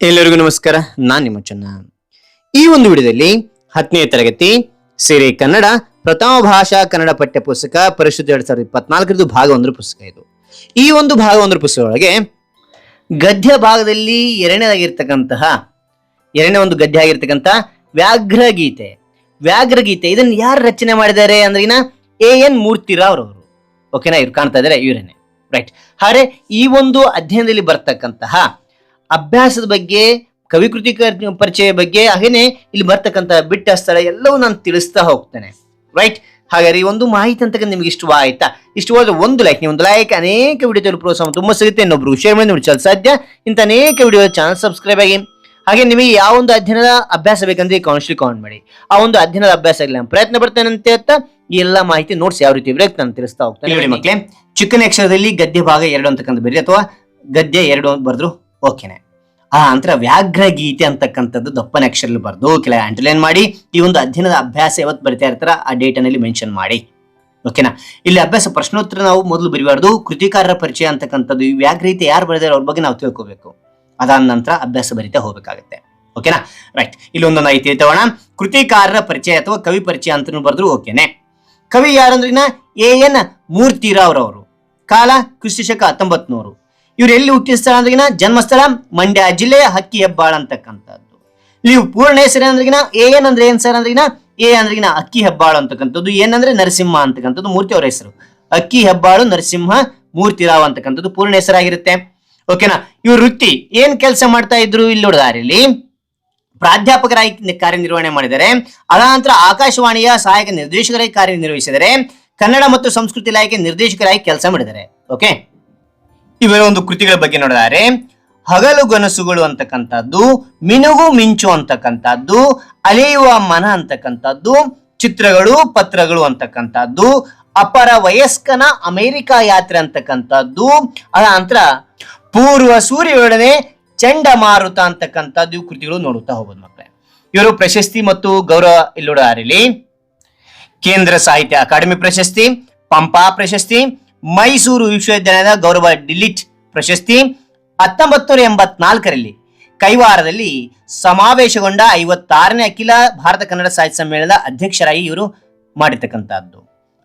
ಎಲ್ಲರಿಗೂ ನಮಸ್ಕಾರ, ನಾನ್ ನಿಮ್ಮ ಚನ್ನ. ಈ ಒಂದು ವಿಡಿಯೋದಲ್ಲಿ ಹತ್ತನೇ ತರಗತಿ ಸಿರಿ ಕನ್ನಡ ಪ್ರಥಮ ಭಾಷಾ ಕನ್ನಡ ಪಠ್ಯ ಪುಸ್ತಕ ಪರಿಶುದ್ಧ ಎರಡ್ ಸಾವಿರದ ಇಪ್ಪತ್ನಾಲ್ಕರದು ಭಾಗ ಒಂದರ ಪುಸ್ತಕ ಇದು. ಈ ಒಂದು ಭಾಗ ಒಂದರ ಪುಸ್ತಕದೊಳಗೆ ಗದ್ಯ ಭಾಗದಲ್ಲಿ ಎರಡನೇದಾಗಿರ್ತಕ್ಕಂತಹ, ಎರಡನೇ ಒಂದು ಗದ್ಯ ಆಗಿರ್ತಕ್ಕಂತಹ ವ್ಯಾಘ್ರ ಗೀತೆ. ವ್ಯಾಘ್ರ ಗೀತೆ, ಇದನ್ನ ಯಾರು ರಚನೆ ಮಾಡಿದ್ದಾರೆ ಅಂದ್ರೆ ಎ ಎನ್ ಮೂರ್ತಿರಾವ್ ಅವರು ಓಕೆನಾ ಇವ್ರು ಕಾಣ್ತಾ ಇದ್ದಾರೆ ಇವರೇನೆ. ರೈಟ್ ಹಾಗೆ ಈ ಒಂದು ಅಧ್ಯಯನದಲ್ಲಿ ಬರ್ತಕ್ಕಂತಹ ಅಭ್ಯಾಸದ ಬಗ್ಗೆ, ಕವಿಕೃತಿ ಪರಿಚಯ ಬಗ್ಗೆ, ಹಾಗೇನೆ ಇಲ್ಲಿ ಬರ್ತಕ್ಕಂಥ ಬಿಟ್ಟ ಸ್ಥಳ ಎಲ್ಲವೂ ನಾನು ತಿಳಿಸ್ತಾ ಹೋಗ್ತೇನೆ. ರೈಟ್ ಹಾಗಾದ್ರೆ ಒಂದು ಮಾಹಿತಿ ಅಂತಕ್ಕಂಥ ನಿಮ್ಗೆ ಇಷ್ಟವಾಯ್ತಾ ಇಷ್ಟವಾದ ಒಂದು ಲೈಕ್ ನೀವು ಒಂದು ಲೈಕ್ ಅನೇಕ ವಿಡಿಯೋ ಪ್ರೋತ್ಸಾಹ ತುಂಬ ಸಿಗುತ್ತೆ. ಇನ್ನೊಬ್ರು ಶೇರ್ ಮಾಡಿ ನೋಡಿ ಸಾಧ್ಯ. ಇಂಥ ಅನೇಕ ವಿಡಿಯೋ ಚಾನಲ್ ಸಬ್ಸ್ಕ್ರೈಬ್ ಆಗಿ. ಹಾಗೆ ನಿಮಗೆ ಯಾವ ಒಂದು ಅಧ್ಯಯನದ ಅಭ್ಯಾಸ ಬೇಕಂದ್ರೆ ಕೌನ್ಸಿಲ್ ಕಾಮೆಂಟ್ ಮಾಡಿ. ಆ ಒಂದು ಅಧ್ಯಯನದ ಅಭ್ಯಾಸ ಆಗಲಿ ನಾನು ಪ್ರಯತ್ನ ಪಡ್ತೇನೆ ಅಂತ ಈ ಎಲ್ಲ ಮಾಹಿತಿ ನೋಟ್ಸ್ ಯಾವ ರೀತಿ ಇರಬೇಕು ನಾನು ತಿಳಿಸ್ತಾ ಹೋಗ್ತೇನೆ. ಮಕ್ಕಳೇ ಚಿಕ್ಕನ ಅಕ್ಷರದಲ್ಲಿ ಗದ್ಯ ಭಾಗ ಎರಡು ಅಂತಕ್ಕಂಥ ಬೇರೆ ಅಥವಾ ಗದ್ಯ ಎರಡು ಅಂತ ಬರೆದ್ರು. ಓಕೆನೆ. ಆ ನಂತರ ವ್ಯಾಘ್ರ ಗೀತೆ ಅಂತಕ್ಕಂಥದ್ದು ದಪ್ಪನ ಅಕ್ಷರಲ್ಲಿ ಬರೆದು ಕೆಲ ಅಂಡರ್ಲೈನ್ ಮಾಡಿ, ಈ ಒಂದು ಅಧ್ಯಯನದ ಅಭ್ಯಾಸ ಯಾವತ್ತು ಬರಿತಾ ಇರ್ತಾರ ಆ ಡೇಟ್ ಅಲ್ಲಿ ಮೆನ್ಷನ್ ಮಾಡಿ. ಓಕೆನಾ? ಇಲ್ಲಿ ಅಭ್ಯಾಸ ಪ್ರಶ್ನೋತ್ತರ ನಾವು ಮೊದಲು ಬರಿಬಾರ್ದು. ಕೃತಿಕಾರರ ಪರಿಚಯ ಅಂತಕ್ಕಂಥದ್ದು ಈ ವ್ಯಾಘ್ರ ಗೀತೆ ಯಾರು ಬರೆದಾರೆ ಅವ್ರ ಬಗ್ಗೆ ನಾವು ತಿಳ್ಕೋಬೇಕು. ಅದಾದ ನಂತರ ಅಭ್ಯಾಸ ಬರಿತಾ ಹೋಗಬೇಕಾಗುತ್ತೆ. ಓಕೆನಾ? ರೈಟ್ ಇಲ್ಲಿ ಒಂದೊಂದು ಐತಿ ತಗೋಣ. ಕೃತಿಕಾರರ ಪರಿಚಯ ಅಥವಾ ಕವಿ ಪರಿಚಯ ಅಂತ ಬರೆದ್ರು ಓಕೆನೆ. ಕವಿ ಯಾರಂದ್ರಿನ? A N ಮೂರ್ತಿರಾವ್ರವರು. ಕಾಲ ಕ್ರಿಸ್ತಶಕ ಶಕ ನೂರು ಇವ್ರು ಎಲ್ಲಿ ಹುಟ್ಟಿದ ಸ್ಥಳ ಅಂದ್ರಿಗಿನ ಜನ್ಮಸ್ಥಳ ಮಂಡ್ಯ ಜಿಲ್ಲೆಯ ಹಕ್ಕಿ ಹೆಬ್ಬಾಳ ಅಂತಕ್ಕಂಥದ್ದು. ನೀವು ಪೂರ್ಣ ಹೆಸರು ಅಂದ್ರಿಗಿನ ಎ ಅಂದ್ರೆ ಏನ್ ಸರ್ ಅಂದ್ರಿಗಿನ? ಎ ಅಂದ್ರಿಗಿನ ಅಕ್ಕಿ ಹೆಬ್ಬಾಳು ಅಂತಕ್ಕಂಥದ್ದು. ಏನಂದ್ರೆ ನರಸಿಂಹ ಅಂತಕ್ಕಂಥದ್ದು ಮೂರ್ತಿ ಅವರ ಹೆಸರು. ಅಕ್ಕಿ ಹೆಬ್ಬಾಳು, ನರಸಿಂಹ ಮೂರ್ತಿರಾವ್ ಅಂತಕ್ಕಂಥದ್ದು ಪೂರ್ಣ ಹೆಸರಾಗಿರುತ್ತೆ. ಓಕೆನಾ? ಇವ್ರ ವೃತ್ತಿ ಏನ್ ಕೆಲಸ ಮಾಡ್ತಾ ಇದ್ರು ಇಲ್ಲಿ ನೋಡಿದಾರೆ ಇಲ್ಲಿ ಪ್ರಾಧ್ಯಾಪಕರಾಗಿ ಕಾರ್ಯನಿರ್ವಹಣೆ ಮಾಡಿದ್ದಾರೆ. ಅದಾನಂತರ ಆಕಾಶವಾಣಿಯ ಸಹಾಯಕ ನಿರ್ದೇಶಕರಾಗಿ ಕಾರ್ಯನಿರ್ವಹಿಸಿದರೆ ಕನ್ನಡ ಮತ್ತು ಸಂಸ್ಕೃತಿ ಇಲಾಖೆ ನಿರ್ದೇಶಕರಾಗಿ ಕೆಲಸ ಮಾಡಿದ್ದಾರೆ. ಓಕೆ? ಇವರ ಒಂದು ಕೃತಿಗಳ ಬಗ್ಗೆ ನೋಡಿದರೆ, ಹಗಲು ಗನಸುಗಳು ಅಂತಕ್ಕಂಥದ್ದು, ಮಿನುಗು ಮಿಂಚು ಅಂತಕ್ಕಂಥದ್ದು, ಅಲೆಯುವ ಮನ ಅಂತಕ್ಕಂಥದ್ದು, ಚಿತ್ರಗಳು, ಪತ್ರಗಳು ಅಂತಕ್ಕಂಥದ್ದು, ಅಪರ ವಯಸ್ಕನ ಅಮೆರಿಕ ಯಾತ್ರೆ ಅಂತಕ್ಕಂಥದ್ದು, ಅದ ನಂತರ ಪೂರ್ವ ಸೂರ್ಯೊಡನೆ ಚಂಡಮಾರುತ ಅಂತಕ್ಕಂಥದ್ದು ಕೃತಿಗಳು ನೋಡುತ್ತಾ ಹೋಗೋದು ಮಕ್ಕಳೇ ಇವರು ಪ್ರಶಸ್ತಿ ಮತ್ತು ಗೌರವ ಇಲ್ಲಿ ಕೇಂದ್ರ ಸಾಹಿತ್ಯ ಅಕಾಡೆಮಿ ಪ್ರಶಸ್ತಿ, ಪಂಪಾ ಪ್ರಶಸ್ತಿ ಮೈಸೂರು ವಿಶ್ವವಿದ್ಯಾಲಯದ ಗೌರವ ಡಿಲಿಟ್ ಪ್ರಶಸ್ತಿ ಹತ್ತೊಂಬತ್ತು ನೂರ ಎಂಬತ್ನಾಲ್ಕರಲ್ಲಿ ಕೈವಾರದಲ್ಲಿ ಸಮಾವೇಶಗೊಂಡ ಐವತ್ತಾರನೇ ಅಖಿಲ ಭಾರತ ಕನ್ನಡ ಸಾಹಿತ್ಯ ಸಮ್ಮೇಳನದ ಅಧ್ಯಕ್ಷರಾಗಿ ಇವರು ಮಾಡಿರ್ತಕ್ಕಂಥದ್ದು.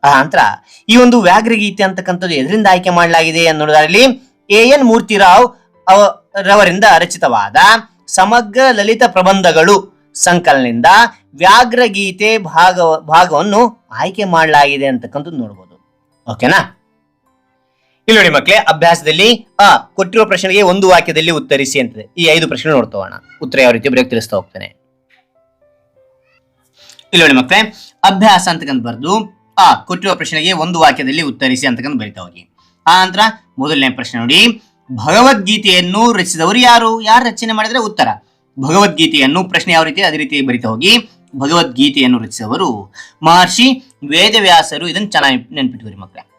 ಆ ನಂತರ ಈ ಒಂದು ವ್ಯಾಘ್ರಗೀತೆ ಅಂತಕ್ಕಂಥದ್ದು ಎದರಿಂದ ಆಯ್ಕೆ ಮಾಡಲಾಗಿದೆ ಅನ್ನೋದರಲ್ಲಿ ಎ ಎನ್ ಮೂರ್ತಿರಾವ್ ರವರಿಂದ ರಚಿತವಾದ ಸಮಗ್ರ ಲಲಿತ ಪ್ರಬಂಧಗಳು ಸಂಕಲನದಿಂದ ವ್ಯಾಘ್ರಗೀತೆ ಭಾಗ ಭಾಗವನ್ನು ಆಯ್ಕೆ ಮಾಡಲಾಗಿದೆ ಅಂತಕ್ಕಂಥದ್ದು ನೋಡ್ಬೋದು. ಓಕೆನಾ? ಇಲ್ಲಿ ನೋಡಿ ಮಕ್ಕಳೇ ಅಭ್ಯಾಸದಲ್ಲಿ, ಆ, ಕೊಟ್ಟಿರುವ ಪ್ರಶ್ನೆಗೆ ಒಂದು ವಾಕ್ಯದಲ್ಲಿ ಉತ್ತರಿಸಿ ಅಂತದೆ. ಈ ಐದು ಪ್ರಶ್ನೆ ನೋಡ್ತೋಣ ಉತ್ತರ ಯಾವ ರೀತಿ ಬರೆಯೋಕೆ ತಿಳಿಸ್ತಾ ಹೋಗ್ತೇನೆ. ಇಲ್ಲಿ ನೋಡಿ ಮಕ್ಕಳೇ ಅಭ್ಯಾಸ ಅಂತಕಂತ ಬರ್ದು, ಆ, ಕೊಟ್ಟಿರುವ ಪ್ರಶ್ನೆಗೆ ಒಂದು ವಾಕ್ಯದಲ್ಲಿ ಉತ್ತರಿಸಿ ಅಂತಕಂತ ಬರಿತಾ ಹೋಗಿ. ಆ ನಂತರ ಮೊದಲನೇ ಪ್ರಶ್ನೆ ನೋಡಿ, ಭಗವದ್ಗೀತೆಯನ್ನು ರಚಿಸಿದವರು ಯಾರು? ಯಾರು ರಚನೆ ಮಾಡಿದ್ರೆ ಉತ್ತರ? ಭಗವದ್ಗೀತೆಯನ್ನು, ಪ್ರಶ್ನೆ ಯಾವ ರೀತಿ? ಅದೇ ರೀತಿ ಬರಿತಾ ಹೋಗಿ, ಭಗವದ್ಗೀತೆಯನ್ನು ರಚಿಸಿದವರು ಮಹರ್ಷಿ ವೇದವ್ಯಾಸರು. ಇದನ್ನು ಚೆನ್ನಾಗಿ ನೆನ್ಪಿಟ್ಕೋರಿ ಮಕ್ಕಳೇ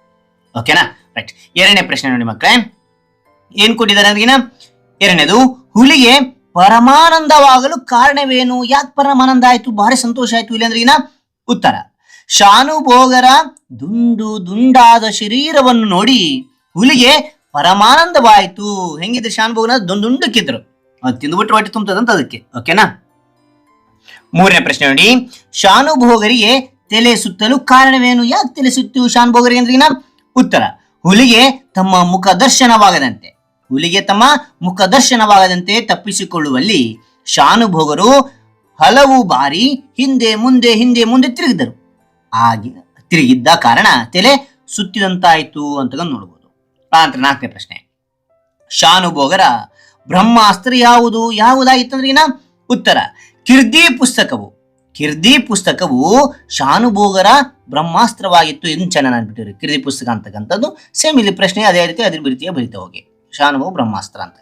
ಓಕೆನಾ ರೈಟ್ ಎರಡನೇ ಪ್ರಶ್ನೆ ನೋಡಿ ಮಕ್ಕಳೇ ಏನ್ ಕೊಟ್ಟಿದ್ದಾರೆ ಅದಕ್ಕಿನ ಎರಡನೇದು, ಹುಲಿಗೆ ಪರಮಾನಂದವಾಗಲು ಕಾರಣವೇನು? ಯಾಕೆ ಪರಮಾನಂದ ಆಯ್ತು? ಭಾರಿ ಸಂತೋಷ ಆಯ್ತು ಇಲ್ಲಿ ಅಂದ್ರಿನ ಉತ್ತರ. ಶಾನುಭೋಗರ ದುಂಡು ದುಂಡಾದ ಶರೀರವನ್ನು ನೋಡಿ ಹುಲಿಗೆ ಪರಮಾನಂದವಾಯ್ತು. ಹೆಂಗಿದ್ರೆ ಶಾನುಭೋಗನ? ದುಂಡು ದುಂಡುಂಡಕ್ಕಿದ್ರು ಅದು ತಿಂದ್ಬಿಟ್ರೆ ಹೊಟ್ಟೆ ತುಂಬತದಂತ ಅದಕ್ಕೆ. ಓಕೆನಾ ಮೂರನೇ ಪ್ರಶ್ನೆ ನೋಡಿ. ಶಾನುಭೋಗರಿಗೆ ತಲೆ ಸುತ್ತಲು ಕಾರಣವೇನು? ಯಾಕೆ ತಲೆ ಸುತ್ತು ಶಾನುಭೋಗರಿಗೆ ಅಂದ್ರಿನ ಉತ್ತರ. ಹುಲಿಗೆ ತಮ್ಮ ಮುಖ ದರ್ಶನವಾಗದಂತೆ. ಹುಲಿಗೆ ತಮ್ಮ ಮುಖ ದರ್ಶನವಾಗದಂತೆ ತಪ್ಪಿಸಿಕೊಳ್ಳುವಲ್ಲಿ ಶಾನುಭೋಗರು ಹಲವು ಬಾರಿ ಹಿಂದೆ ಮುಂದೆ ಹಿಂದೆ ಮುಂದೆ ತಿರುಗಿದರು. ಆಗಿ ತಿರುಗಿದ್ದ ಕಾರಣ ತಲೆ ಸುತ್ತಿದಂತಾಯಿತು ಅಂತ ನೋಡಬಹುದು ಆನಂತರ ನಾಲ್ಕನೇ ಪ್ರಶ್ನೆ. ಶಾನುಭೋಗರ ಬ್ರಹ್ಮಾಸ್ತ್ರ ಯಾವುದು? ಯಾವುದಾಯಿತು ಅಂದ್ರೆ ಉತ್ತರ. ಕಿರ್ದಿ ಪುಸ್ತಕವು. ಕಿರ್ದಿ ಪುಸ್ತಕವು ಶಾನುಭೋಗರ ಬ್ರಹ್ಮಾಸ್ತ್ರವಾಗಿತ್ತು ಎಂದು ಚೆನ್ನಾಗಿ ಅನ್ಬಿಟ್ಟಿರಿ ಕಿರ್ದಿ ಪುಸ್ತಕ ಅಂತಕ್ಕಂಥದ್ದು ಸೇಮ್ ಇಲ್ಲಿ ಪ್ರಶ್ನೆ ಅದೇ ರೀತಿ ಅದ್ರ ರೀತಿಯ ಬರಿತಾ ಹೋಗಿ. ಶಾನುಭೋಗ ಬ್ರಹ್ಮಾಸ್ತ್ರ ಅಂತ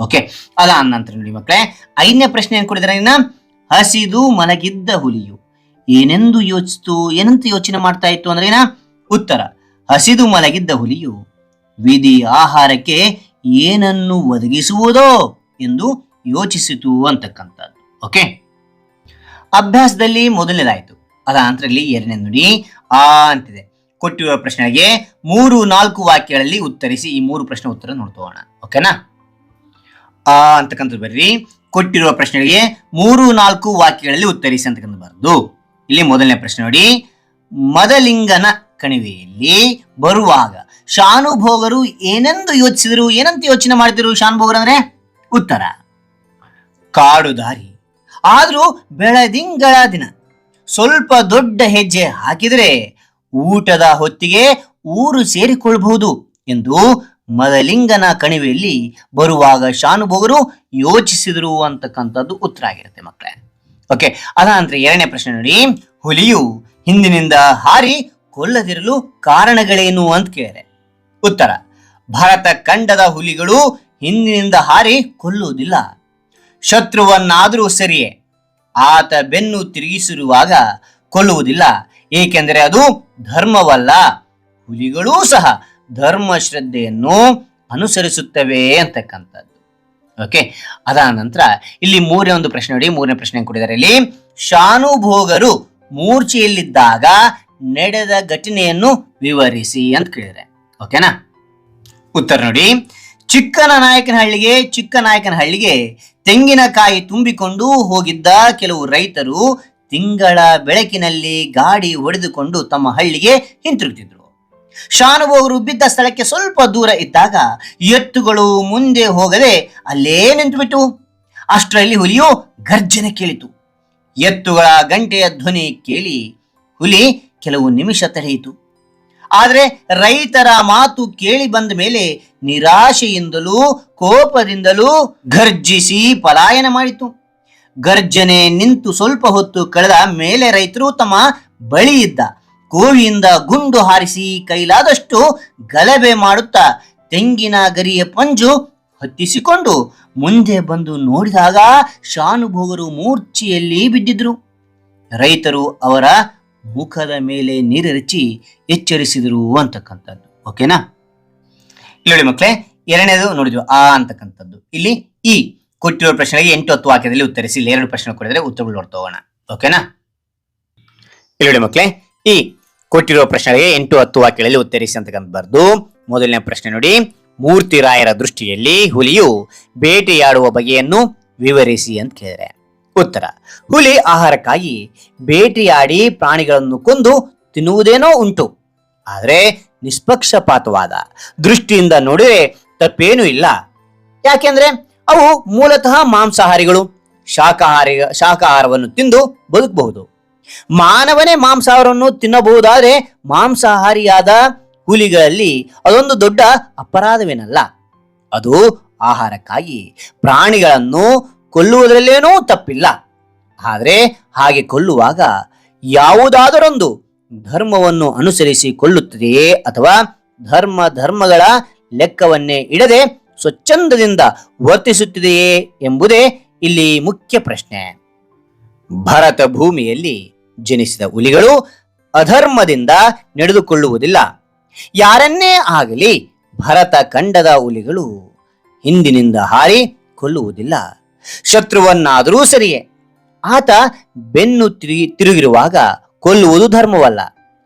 ಓಕೆ ಅದ ನಂತರ ನೋಡಿ ಮಕ್ಕಳೇ, ಐದನೇ ಪ್ರಶ್ನೆ ಏನ್ ಕೊಡಿದಾರೆ ಹಸಿದು ಮಲಗಿದ್ದ ಹುಲಿಯು. ಏನೆಂದು ಯೋಚಿಸ್ತು? ಏನಂತ ಯೋಚನೆ ಮಾಡ್ತಾ ಇತ್ತು ಅಂದ್ರೆ ಏನ ಉತ್ತರ, ಹಸಿದು ಮಲಗಿದ್ದ ಹುಲಿಯು ವಿಧಿ ಆಹಾರಕ್ಕೆ ಏನನ್ನು ಒದಗಿಸುವುದೋ ಎಂದು ಯೋಚಿಸಿತು ಅಂತಕ್ಕಂಥದ್ದು. ಓಕೆ ಅಭ್ಯಾಸದಲ್ಲಿ ಮೊದಲನೇದಾಯ್ತು. ಅದ ನಂತರದಲ್ಲಿ ಎರಡನೇ ನುಡಿ ಆ ಅಂತಿದೆ. ಕೊಟ್ಟಿರುವ ಪ್ರಶ್ನೆಗೆ ಮೂರು ನಾಲ್ಕು ವಾಕ್ಯಗಳಲ್ಲಿ ಉತ್ತರಿಸಿ ಈ ಮೂರು ಪ್ರಶ್ನೆ ಉತ್ತರ ನೋಡ್ತೋಣ ಓಕೆನಾ? ಆ ಅಂತಕ್ಕಂಥದ್ದು ಬರ್ರಿ. ಕೊಟ್ಟಿರುವ ಪ್ರಶ್ನೆಗಳಿಗೆ ಮೂರು ನಾಲ್ಕು ವಾಕ್ಯಗಳಲ್ಲಿ ಉತ್ತರಿಸಿ ಅಂತಕ್ಕಂಥ ಬರ್ದು. ಇಲ್ಲಿ ಮೊದಲನೇ ಪ್ರಶ್ನೆ ನೋಡಿ. ಮದಲಿಂಗನ ಕಣಿವೆಯಲ್ಲಿ ಬರುವಾಗ ಶಾನುಭೋಗರು ಏನೆಂದು ಯೋಚಿಸಿದರು? ಏನಂತ ಯೋಚನೆ ಮಾಡಿದ್ರು ಶಾನುಭೋಗರು ಅಂದ್ರೆ? ಉತ್ತರ. ಕಾಡು ದಾರಿ ಆದ್ರೂ ಬೆಳದಿಂಗಳ ದಿನ. ಸ್ವಲ್ಪ ದೊಡ್ಡ ಹೆಜ್ಜೆ ಹಾಕಿದರೆ ಊಟದ ಹೊತ್ತಿಗೆ ಊರು ಸೇರಿಕೊಳ್ಳಬಹುದು ಎಂದು ಮದಲಿಂಗನ ಕಣಿವೆಯಲ್ಲಿ ಬರುವಾಗ ಶಾನುಭೋಗರು ಯೋಚಿಸಿದರು ಅಂತಕ್ಕಂಥದ್ದು ಉತ್ತರ ಆಗಿರುತ್ತೆ ಮಕ್ಕಳೇ. ಓಕೆ ಅದಾನಂತರ ಎರಡನೇ ಪ್ರಶ್ನೆ ನೋಡಿ. ಹುಲಿಯು ಹಿಂದಿನಿಂದ ಹಾರಿ ಕೊಲ್ಲದಿರಲು ಕಾರಣಗಳೇನು ಅಂತ ಕೇಳಿದೆ. ಉತ್ತರ, ಭಾರತ ಖಂಡದ ಹುಲಿಗಳು ಹಿಂದಿನಿಂದ ಹಾರಿ ಕೊಲ್ಲುವುದಿಲ್ಲ. ಶತ್ರುವನ್ನಾದರೂ ಸರಿಯೇ ಆತ ಬೆನ್ನು ತಿರುಗಿಸಿರುವಾಗ ಕೊಲ್ಲುವುದಿಲ್ಲ, ಏಕೆಂದರೆ ಅದು ಧರ್ಮವಲ್ಲ. ಹುಲಿಗಳೂ ಸಹ ಧರ್ಮ ಶ್ರದ್ಧೆಯನ್ನು ಅನುಸರಿಸುತ್ತವೆ ಅಂತಕ್ಕಂಥದ್ದು. ಓಕೆ ಅದಾದ ನಂತರ ಇಲ್ಲಿ ಮೂರನೇ ಒಂದು ಪ್ರಶ್ನೆ ನೋಡಿ, ಮೂರನೇ ಪ್ರಶ್ನೆ ಕೊಟ್ಟಿದ್ದಾರೆ ಇಲ್ಲಿ? ಶಾನುಭೋಗರು ಮೂರ್ಛೆಯಲ್ಲಿದ್ದಾಗ ನಡೆದ ಘಟನೆಯನ್ನು ವಿವರಿಸಿ ಅಂತ ಕೇಳಿದರೆ ಓಕೆನಾ ಉತ್ತರ ನೋಡಿ. ಚಿಕ್ಕನ ನಾಯಕನಹಳ್ಳಿಗೆ ಚಿಕ್ಕನಾಯಕನಹಳ್ಳಿಗೆ ತೆಂಗಿನಕಾಯಿ ತುಂಬಿಕೊಂಡು ಹೋಗಿದ್ದ ಕೆಲವು ರೈತರು ತಿಂಗಳ ಬೆಳಕಿನಲ್ಲಿ ಗಾಡಿ ಒಡೆದುಕೊಂಡು ತಮ್ಮ ಹಳ್ಳಿಗೆ ಹಿಂತಿರುಗುತ್ತಿದ್ರು. ಶಾನುಭೋಗರು ಬಿದ್ದ ಸ್ಥಳಕ್ಕೆ ಸ್ವಲ್ಪ ದೂರ ಇದ್ದಾಗ ಎತ್ತುಗಳು ಮುಂದೆ ಹೋಗದೆ ಅಲ್ಲೇ ನಿಂತುಬಿಟ್ಟು ಅಷ್ಟರಲ್ಲಿ ಹುಲಿಯು ಗರ್ಜನೆ ಕೇಳಿತು. ಎತ್ತುಗಳ ಗಂಟೆಯ ಧ್ವನಿ ಕೇಳಿ ಹುಲಿ ಕೆಲವು ನಿಮಿಷ ತಡೆಯಿತು. ಆದರೆ ರೈತರ ಮಾತು ಕೇಳಿ ಬಂದ ಮೇಲೆ ನಿರಾಶೆಯಿಂದಲೂ ಕೋಪದಿಂದಲೂ ಗರ್ಜಿಸಿ ಪಲಾಯನ ಮಾಡಿತು. ಗರ್ಜನೆ ನಿಂತು ಸ್ವಲ್ಪ ಹೊತ್ತು ಕಳೆದ ಮೇಲೆ ರೈತರು ತಮ್ಮ ಬಳಿ ಇದ್ದ ಕೋವಿಯಿಂದ ಗುಂಡು ಹಾರಿಸಿ ಕೈಲಾದಷ್ಟು ಗಲಭೆ ಮಾಡುತ್ತಾ ತೆಂಗಿನ ಗರಿಯ ಪಂಜು ಹತ್ತಿಸಿಕೊಂಡು ಮುಂದೆ ಬಂದು ನೋಡಿದಾಗ ಶಾನುಭೋಗರು ಮೂರ್ಛೆಯಲ್ಲಿ ಬಿದ್ದಿದ್ರು. ರೈತರು ಅವರ ಮುಖದ ಮೇಲೆ ನೀರೆರಚಿ ಎಚ್ಚರಿಸಿದರು ಅಂತಕ್ಕಂಥದ್ದು. ಓಕೆನಾ? ಇಲ್ಲಿ ಮಕ್ಕಳೇ, ಎರಡನೇದು ನೋಡಿದ್ವಿ ಆ ಅಂತಕ್ಕಂಥದ್ದು. ಇಲ್ಲಿ ಈ ಕೊಟ್ಟಿರೋ ಪ್ರಶ್ನೆಗೆ ಎಂಟು ಹತ್ತು ವಾಕ್ಯದಲ್ಲಿ ಉತ್ತರಿಸಿ ಇಲ್ಲಿ ಎರಡು ಪ್ರಶ್ನೆ ಕೊಡಿದ್ರೆ ಉತ್ತರಗಳು ನೋಡ್ತಾ ಹೋಗೋಣ ಓಕೆನಾ? ಇಲ್ಲಿ ಮಕ್ಕಳೇ, ಈ ಕೊಟ್ಟಿರುವ ಪ್ರಶ್ನೆಗೆ ಎಂಟು ಹತ್ತು ವಾಕ್ಯಗಳಲ್ಲಿ ಉತ್ತರಿಸಿ ಅಂತಕ್ಕಂಥ ಬರ್ದು, ಮೊದಲನೇ ಪ್ರಶ್ನೆ ನೋಡಿ ಮೂರ್ತಿರಾಯರ ದೃಷ್ಟಿಯಲ್ಲಿ ಹುಲಿಯು ಬೇಟೆಯಾಡುವ ಬಗೆಯನ್ನು ವಿವರಿಸಿ ಅಂತ ಕೇಳಿದ್ರೆ. ಉತ್ತರ. ಹುಲಿ ಆಹಾರಕ್ಕಾಗಿ ಬೇಟೆಯಾಡಿ ಪ್ರಾಣಿಗಳನ್ನು ಕೊಂದು ತಿನ್ನುವುದೇನೋ ಉಂಟು. ಆದರೆ ನಿಷ್ಪಕ್ಷಪಾತವಾದ. ದೃಷ್ಟಿಯಿಂದ ನೋಡಿದರೆ ತಪ್ಪೇನೂ ಇಲ್ಲ. ಯಾಕೆಂದ್ರೆ ಅವು ಮೂಲತಃ ಮಾಂಸಾಹಾರಿಗಳು. ಶಾಖಾಹಾರಿ, ಶಾಖಾಹಾರವನ್ನು ತಿಂದು ಬದುಕಬಹುದು. ಮಾನವನೇ ಮಾಂಸಾಹಾರವನ್ನು ತಿನ್ನಬಹುದಾದರೆ ಮಾಂಸಾಹಾರಿಯಾದ ಹುಲಿಗಳಲ್ಲಿ ಅದೊಂದು ದೊಡ್ಡ ಅಪರಾಧವೇನಲ್ಲ. ಅದು ಆಹಾರಕ್ಕಾಗಿ ಪ್ರಾಣಿಗಳನ್ನು ಕೊಲ್ಲುವುದರಲ್ಲೇನೂ ತಪ್ಪಿಲ್ಲ. ಆದರೆ ಹಾಗೆ ಕೊಲ್ಲುವಾಗ ಯಾವುದಾದರೊಂದು ಧರ್ಮವನ್ನು ಅನುಸರಿಸಿ ಕೊಲ್ಲುತ್ತದೆಯೇ ಅಥವಾ ಧರ್ಮ ಧರ್ಮಗಳ ಲೆಕ್ಕವನ್ನೇ ಇಡದೆ ಸ್ವಚ್ಛಂದದಿಂದ ವರ್ತಿಸುತ್ತಿದೆಯೇ ಎಂಬುದೇ ಇಲ್ಲಿ ಮುಖ್ಯ ಪ್ರಶ್ನೆ. ಭರತ ಭೂಮಿಯಲ್ಲಿ ಜನಿಸಿದ ಹುಲಿಗಳು ಅಧರ್ಮದಿಂದ ನಡೆದುಕೊಳ್ಳುವುದಿಲ್ಲ. ಯಾರನ್ನೇ ಆಗಲಿ ಭರತ ಖಂಡದ ಹುಲಿಗಳು ಹಿಂದಿನಿಂದ ಹಾರಿ ಕೊಲ್ಲುವುದಿಲ್ಲ. ಶತ್ರುವನ್ನಾದರೂ ಸರಿಯೇ. ಆತ ಬೆನ್ನು ತಿರುಗಿ ತಿರುಗಿರುವಾಗ ಕೊಲ್ಲುವುದು ಧರ್ಮವಲ್ಲ.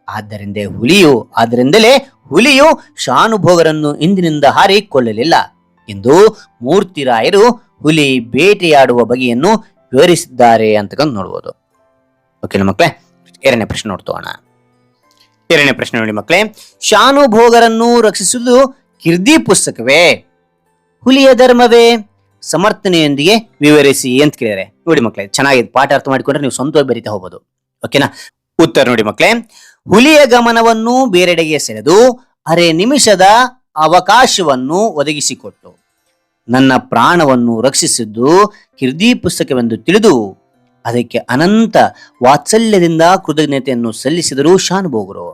ಆದ್ದರಿಂದ ಹುಲಿಯು, ಆದ್ದರಿಂದಲೇ ಹುಲಿಯು ಶಾನುಭೋಗರನ್ನು ಇಂದಿನಿಂದ ಹಾರಿ ಕೊಲ್ಲಲಿಲ್ಲ. ಎಂದು ಮೂರ್ತಿರಾಯರು ಹುಲಿ ಬೇಟೆಯಾಡುವ ಬಗೆಯನ್ನು ವಿವರಿಸಿದ್ದಾರೆ ಅಂತ ನೋಡ್ಬೋದು. ಓಕೆ ಮಕ್ಕಳೇ, ಎರಡನೇ ಪ್ರಶ್ನೆ ನೋಡ್ತೋಣ ಎರಡನೇ ಪ್ರಶ್ನೆ ನೋಡಿ ಮಕ್ಕಳೇ, ಶಾನುಭೋಗರನ್ನು ರಕ್ಷಿಸುವುದು ಕಿರ್ದಿ ಪುಸ್ತಕವೇ? ಹುಲಿಯ ಧರ್ಮವೇ? ಸಮರ್ಥನೆಯೊಂದಿಗೆ ವಿವರಿಸಿ ಅಂತ ಕೇಳಿದರೆ ನೋಡಿ ಮಕ್ಕಳೇ, ಚೆನ್ನಾಗಿದೆ ಪಾಠ ಅರ್ಥ ಮಾಡಿಕೊಂಡ್ರೆ ನೀವು ಸ್ವಂತವಾಗಿ ಬರಿತಾ ಹೋಗ್ಬೋದು. ಓಕೆನಾ ಉತ್ತರ ನೋಡಿ ಮಕ್ಕಳೇ. ಹುಲಿಯ ಗಮನವನ್ನು ಬೇರೆಡೆಗೆ ಸೆಳೆದು ಅರೆ ನಿಮಿಷದ ಅವಕಾಶವನ್ನು ಒದಗಿಸಿಕೊಟ್ಟು ನನ್ನ ಪ್ರಾಣವನ್ನು ರಕ್ಷಿಸಿದ್ದು ಕಿರ್ದಿ ಪುಸ್ತಕವೆಂದು ತಿಳಿದು ಅದಕ್ಕೆ ಅನಂತ ವಾತ್ಸಲ್ಯದಿಂದ ಕೃತಜ್ಞತೆಯನ್ನು ಸಲ್ಲಿಸಿದರು ಶಾನುಭೋಗರು.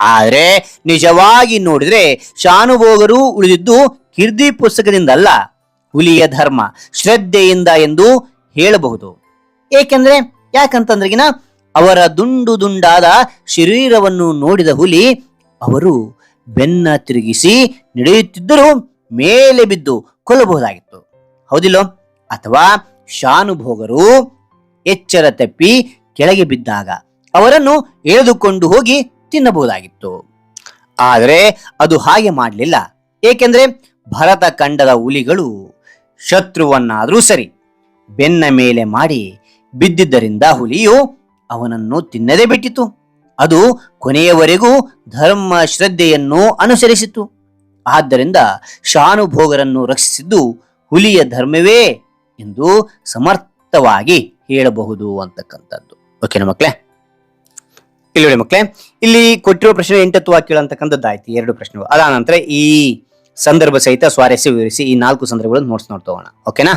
ಆದರೆ ನಿಜವಾಗಿ ನೋಡಿದ್ರೆ ಶಾನುಭೋಗರು ಉಳಿದಿದ್ದು ಕಿರ್ದಿ ಪುಸ್ತಕದಿಂದಲ್ಲ. ಹುಲಿಯ ಧರ್ಮ ಶ್ರದ್ಧೆಯಿಂದ ಎಂದು ಹೇಳಬಹುದು. ಏಕೆಂದ್ರೆ ಯಾಕಂತಂದ್ರೆಗಿನ ಅವರ ದುಂಡು ದುಂಡಾದ ಶರೀರವನ್ನು ನೋಡಿದ ಹುಲಿ ಅವರು ಬೆನ್ನ ತಿರುಗಿಸಿ ನಡೆಯುತ್ತಿದ್ದರೂ ಮೇಲೆ ಬಿದ್ದು ಕೊಲ್ಲಬಹುದಾಗಿತ್ತು. ಹೌದಿಲ್ಲೋ? ಅಥವಾ ಶಾನುಭೋಗರು ಎಚ್ಚರ ತಪ್ಪಿ ಕೆಳಗೆ ಬಿದ್ದಾಗ ಅವರನ್ನು ಎಳೆದುಕೊಂಡು ಹೋಗಿ ತಿನ್ನಬಹುದಾಗಿತ್ತು. ಆದರೆ ಅದು ಹಾಗೆ ಮಾಡಲಿಲ್ಲ. ಏಕೆಂದರೆ ಭರತ ಖಂಡದ ಹುಲಿಗಳು ಶತ್ರುವನ್ನಾದರೂ ಸರಿ. ಬೆನ್ನ ಮೇಲೆ ಮಾಡಿ ಬಿದ್ದಿದ್ದರಿಂದ ಹುಲಿಯು ಅವನನ್ನು ತಿನ್ನದೇ ಬಿಟ್ಟಿತು. ಅದು ಕೊನೆಯವರೆಗೂ ಧರ್ಮ ಶ್ರದ್ಧೆಯನ್ನು ಅನುಸರಿಸಿತು. ಆದ್ದರಿಂದ ಶಾನುಭೋಗರನ್ನು ರಕ್ಷಿಸಿದ್ದು ಹುಲಿಯ ಧರ್ಮವೇ ಎಂದು ಸಮರ್ಥವಾಗಿ ಹೇಳಬಹುದು ಅಂತಕ್ಕಂಥದ್ದು. ಓಕೆನಾ ಮಕ್ಕಳೇ? ಇಲ್ಲಿ ಮಕ್ಕಳೇ, ಇಲ್ಲಿ ಕೊಟ್ಟಿರುವ ಪ್ರಶ್ನೆ ಎಂಟತ್ತು ವಾಕ್ಯಗಳು ಅಂತಕ್ಕಂಥದ್ದಾಯ್ತು. ಎರಡು ಪ್ರಶ್ನೆಗಳು. ಅದಾದ ನಂತರ ಈ ಸಂದರ್ಭ ಸಹಿತ ಸ್ವಾರಸ್ಯ ವಿವರಿಸಿ ಈ ನಾಲ್ಕು ಸಂದರ್ಭಗಳನ್ನು ನೋಟ್ಸ್ ನೋಡ್ತೋಣ ಓಕೆನಾ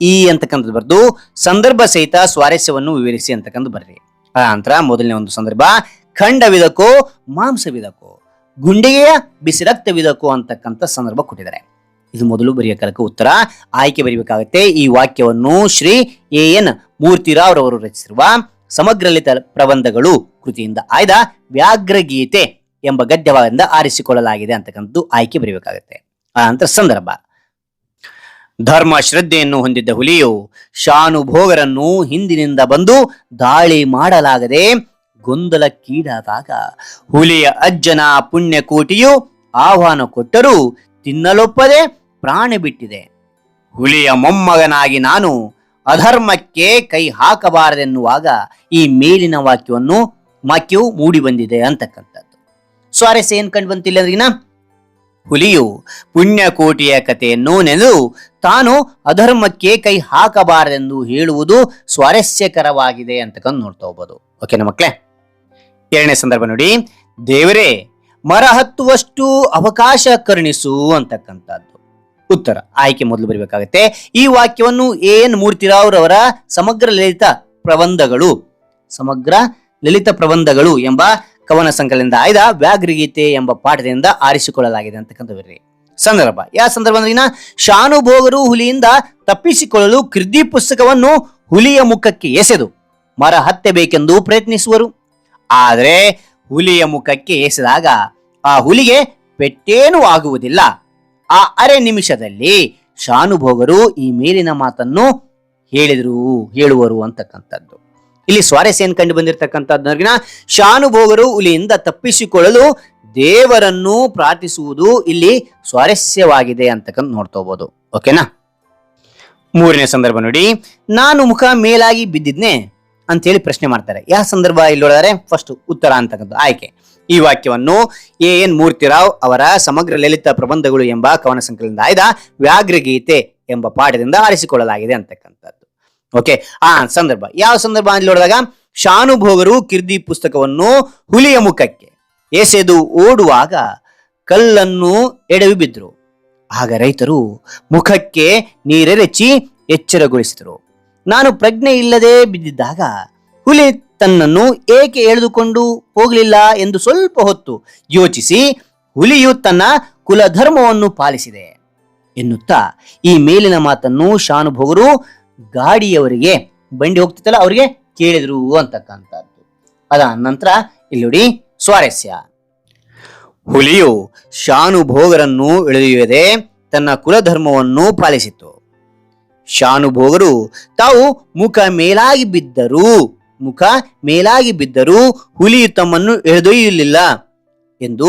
ಈ ಅಂತಕ್ಕಂಥದ್ದು ಬರ್ದು ಸಂದರ್ಭ ಸಹಿತ ಸ್ವಾರಸ್ಯವನ್ನು ವಿವರಿಸಿ ಅಂತಕ್ಕಂಥ ಬರ್ರಿ. ಆ ನಂತರ ಮೊದಲನೇ ಒಂದು ಸಂದರ್ಭ ಖಂಡವಿದಕೋ ಮಾಂಸವಿದಕೋ ಗುಂಡಿಗೆಯ ಬಿಸಿ ರಕ್ತವಿದಕೋ ಅಂತಕ್ಕಂಥ ಸಂದರ್ಭ ಕೊಟ್ಟಿದ್ದಾರೆ. ಇದು ಮೊದಲು ಬರೆಯಕಲಕ ಉತ್ತರ. ಆಯ್ಕೆ ಬರೀಬೇಕಾಗುತ್ತೆ. ಈ ವಾಕ್ಯವನ್ನು ಶ್ರೀ ಎ ಎನ್ ಮೂರ್ತಿರಾವ್ರವರು ರಚಿಸಿರುವ ಸಮಗ್ರಲಿತ ಪ್ರಬಂಧಗಳು ಕೃತಿಯಿಂದ ಆಯ್ದ ವ್ಯಾಘ್ರಗೀತೆ. ಎಂಬ ಗದ್ಯವಾದಿಂದ ಆರಿಸಿಕೊಳ್ಳಲಾಗಿದೆ ಅಂತಕ್ಕಂಥದ್ದು ಆಯ್ಕೆ ಬರೀಬೇಕಾಗುತ್ತೆ. ಆನಂತರ ನಂತರ ಸಂದರ್ಭ. ಧರ್ಮ ಶ್ರದ್ಧೆಯನ್ನು ಹೊಂದಿದ್ದ ಹುಲಿಯು ಶಾನುಭೋಗರನ್ನು ಹಿಂದಿನಿಂದ ಬಂದು ದಾಳಿ ಮಾಡಲಾಗದೆ ಗೊಂದಲಕ್ಕೀಡಾದಾಗ ಹುಲಿಯ ಅಜ್ಜನ ಪುಣ್ಯಕೋಟಿಯು ಆಹ್ವಾನ ಕೊಟ್ಟರೂ ತಿನ್ನಲೊಪ್ಪದೆ ಪ್ರಾಣ ಬಿಟ್ಟಿದೆ. ಹುಲಿಯ ಮೊಮ್ಮಗನಾಗಿ ನಾನು ಅಧರ್ಮಕ್ಕೆ ಕೈ ಹಾಕಬಾರದೆನ್ನುವಾಗ ಈ ಮೇಲಿನ ವಾಕ್ಯವನ್ನು ವಾಕ್ಯವು ಮೂಡಿ ಬಂದಿದೆ ಅಂತಕ್ಕಂಥದ್ದು. ಸ್ವಾರಸ್ಯ ಏನ್ ಕಂಡು ಬಂತಿಲ್ಲ ಅಂದ್ರಿನ ಹುಲಿಯು ಪುಣ್ಯಕೋಟಿಯ ಕಥೆಯನ್ನು ನೆನೆದು ತಾನು ಅಧರ್ಮಕ್ಕೆ ಕೈ ಹಾಕಬಾರದೆಂದು ಹೇಳುವುದು ಸ್ವಾರಸ್ಯಕರವಾಗಿದೆ ಅಂತಕ್ಕಂಥ ನೋಡ್ತಾ ಹೋಗ್ಬೋದು. ಓಕೆನಾ ಮಕ್ಕಳೇ ಎರಡನೇ ಸಂದರ್ಭ ನೋಡಿ. ದೇವರೇ, ಮರ ಹತ್ತುವಷ್ಟು ಅವಕಾಶ ಕರುಣಿಸು ಅಂತಕ್ಕಂಥದ್ದು. ಉತ್ತರ, ಆಯ್ಕೆ ಮೊದಲು ಬರಬೇಕಾಗತ್ತೆ. ಈ ವಾಕ್ಯವನ್ನು ಎನ್ ಮೂರ್ತಿರಾವ್ ರವರ ಸಮಗ್ರ ಲಲಿತ ಪ್ರಬಂಧಗಳು, ಸಮಗ್ರ ಲಲಿತ ಪ್ರಬಂಧಗಳು ಎಂಬ ಕವನ ಸಂಕಲನದಿಂದ ಆಯ್ದ ವ್ಯಾಘ್ರಗೀತೆ ಎಂಬ ಪಾಠದಿಂದ ಆರಿಸಿಕೊಳ್ಳಲಾಗಿದೆ ಅಂತಕ್ಕಂಥ ಸಂದರ್ಭ. ಯಾವ ಸಂದರ್ಭ ಅಂದ್ರೆ ಶಾನುಭೋಗರು ಹುಲಿಯಿಂದ ತಪ್ಪಿಸಿಕೊಳ್ಳಲು ಕೃತಿ ಪುಸ್ತಕವನ್ನು ಹುಲಿಯ ಮುಖಕ್ಕೆ ಎಸೆದು ಮರ ಹತ್ತಬೇಕೆಂದು ಪ್ರಯತ್ನಿಸುವರು. ಆದರೆ ಹುಲಿಯ ಮುಖಕ್ಕೆ ಎಸೆದಾಗ ಆ ಹುಲಿಗೆ ಪೆಟ್ಟೇನೂ ಆಗುವುದಿಲ್ಲ. ಆ ಅರೆ ನಿಮಿಷದಲ್ಲಿ ಶಾನುಭೋಗರು ಈ ಮೇಲಿನ ಮಾತನ್ನು ಹೇಳಿದರು, ಹೇಳುವರು ಅಂತಕ್ಕಂಥದ್ದು. ಇಲ್ಲಿ ಸ್ವಾರಸ್ಯ ಏನ್ ಕಂಡು ಬಂದಿರತಕ್ಕಂಥದ್ದಿನ ಶಾನುಭೋಗರು ಹುಲಿಯಿಂದ ತಪ್ಪಿಸಿಕೊಳ್ಳಲು ದೇವರನ್ನು ಪ್ರಾರ್ಥಿಸುವುದು ಇಲ್ಲಿ ಸ್ವಾರಸ್ಯವಾಗಿದೆ ಅಂತಕ್ಕಂಥ ನೋಡ್ತೋಬಹುದು ಓಕೆನಾ? ಮೂರನೇ ಸಂದರ್ಭ ನೋಡಿ, ನಾನು ಮುಖ ಮೇಲಾಗಿ ಬಿದ್ದಿದ್ನೆ ಅಂತ ಹೇಳಿ ಪ್ರಶ್ನೆ ಮಾಡ್ತಾರೆ. ಯಾವ ಸಂದರ್ಭ ಇಲ್ಲಿ ನೋಡಿದರೆ? ಫಸ್ಟ್ ಉತ್ತರ ಅಂತಕ್ಕಂಥ ಆಯ್ಕೆ. ಈ ವಾಕ್ಯವನ್ನು ಎ ಎನ್ ಮೂರ್ತಿರಾವ್ ಅವರ ಸಮಗ್ರ ಲಲಿತ ಪ್ರಬಂಧಗಳು ಎಂಬ ಕವನ ಸಂಕಲನದ ಆಯ್ದ ವ್ಯಾಘ್ರಗೀತೆ ಎಂಬ ಪಾಠದಿಂದ ಆರಿಸಿಕೊಳ್ಳಲಾಗಿದೆ ಅಂತಕ್ಕಂಥದ್ದು. ಓಕೆ ಆ ಸಂದರ್ಭ. ಯಾವ ಸಂದರ್ಭ ಅಂತ ನೋಡಿದಾಗ, ಶಾನುಭೋಗರು ಕಿರ್ದಿ ಪುಸ್ತಕವನ್ನು ಹುಲಿಯ ಮುಖಕ್ಕೆ ಎಸೆದು ಓಡುವಾಗ ಕಲ್ಲನ್ನು ಎಡವಿ ಬಿದ್ರು. ಆಗ ರೈತರು ಮುಖಕ್ಕೆ ನೀರೆರೆಚಿ ಎಚ್ಚರಗೊಳಿಸಿದರು. ನಾನು ಪ್ರಜ್ಞೆ ಇಲ್ಲದೆ ಬಿದ್ದಿದ್ದಾಗ ಹುಲಿ ತನ್ನನ್ನು ಏಕೆ ಎಳೆದುಕೊಂಡು ಹೋಗಲಿಲ್ಲ ಎಂದು ಸ್ವಲ್ಪ ಹೊತ್ತು ಯೋಚಿಸಿ ಹುಲಿಯು ತನ್ನ ಕುಲಧರ್ಮವನ್ನು ಪಾಲಿಸಿದೆ ಎನ್ನುತ್ತಾ ಈ ಮೇಲಿನ ಮಾತನ್ನು ಶಾನುಭೋಗರು ಗಾಡಿಯವರಿಗೆ ಬಂಡಿ ಹೋಗ್ತಿತ್ತಲ್ಲ, ಅವರಿಗೆ ಕೇಳಿದ್ರು ಅಂತಕ್ಕಂಥದ್ದು. ಅದ ನಂತರ ಇಲ್ಲಿ ನೋಡಿ ಸ್ವಾರಸ್ಯ. ಹುಲಿಯು ಶಾನುಭೋಗರನ್ನು ಎಳೆಯುವುದೇ ತನ್ನ ಕುಲಧರ್ಮವನ್ನು ಪಾಲಿಸಿತು. ಶಾನುಭೋಗರು ತಾವು ಮುಖ ಮೇಲಾಗಿ ಬಿದ್ದರು, ಮುಖ ಮೇಲಾಗಿ ಬಿದ್ದರೂ ಹುಲಿಯು ತಮ್ಮನ್ನು ಎಳೆದೊಯ್ಯಲಿಲ್ಲ ಎಂದು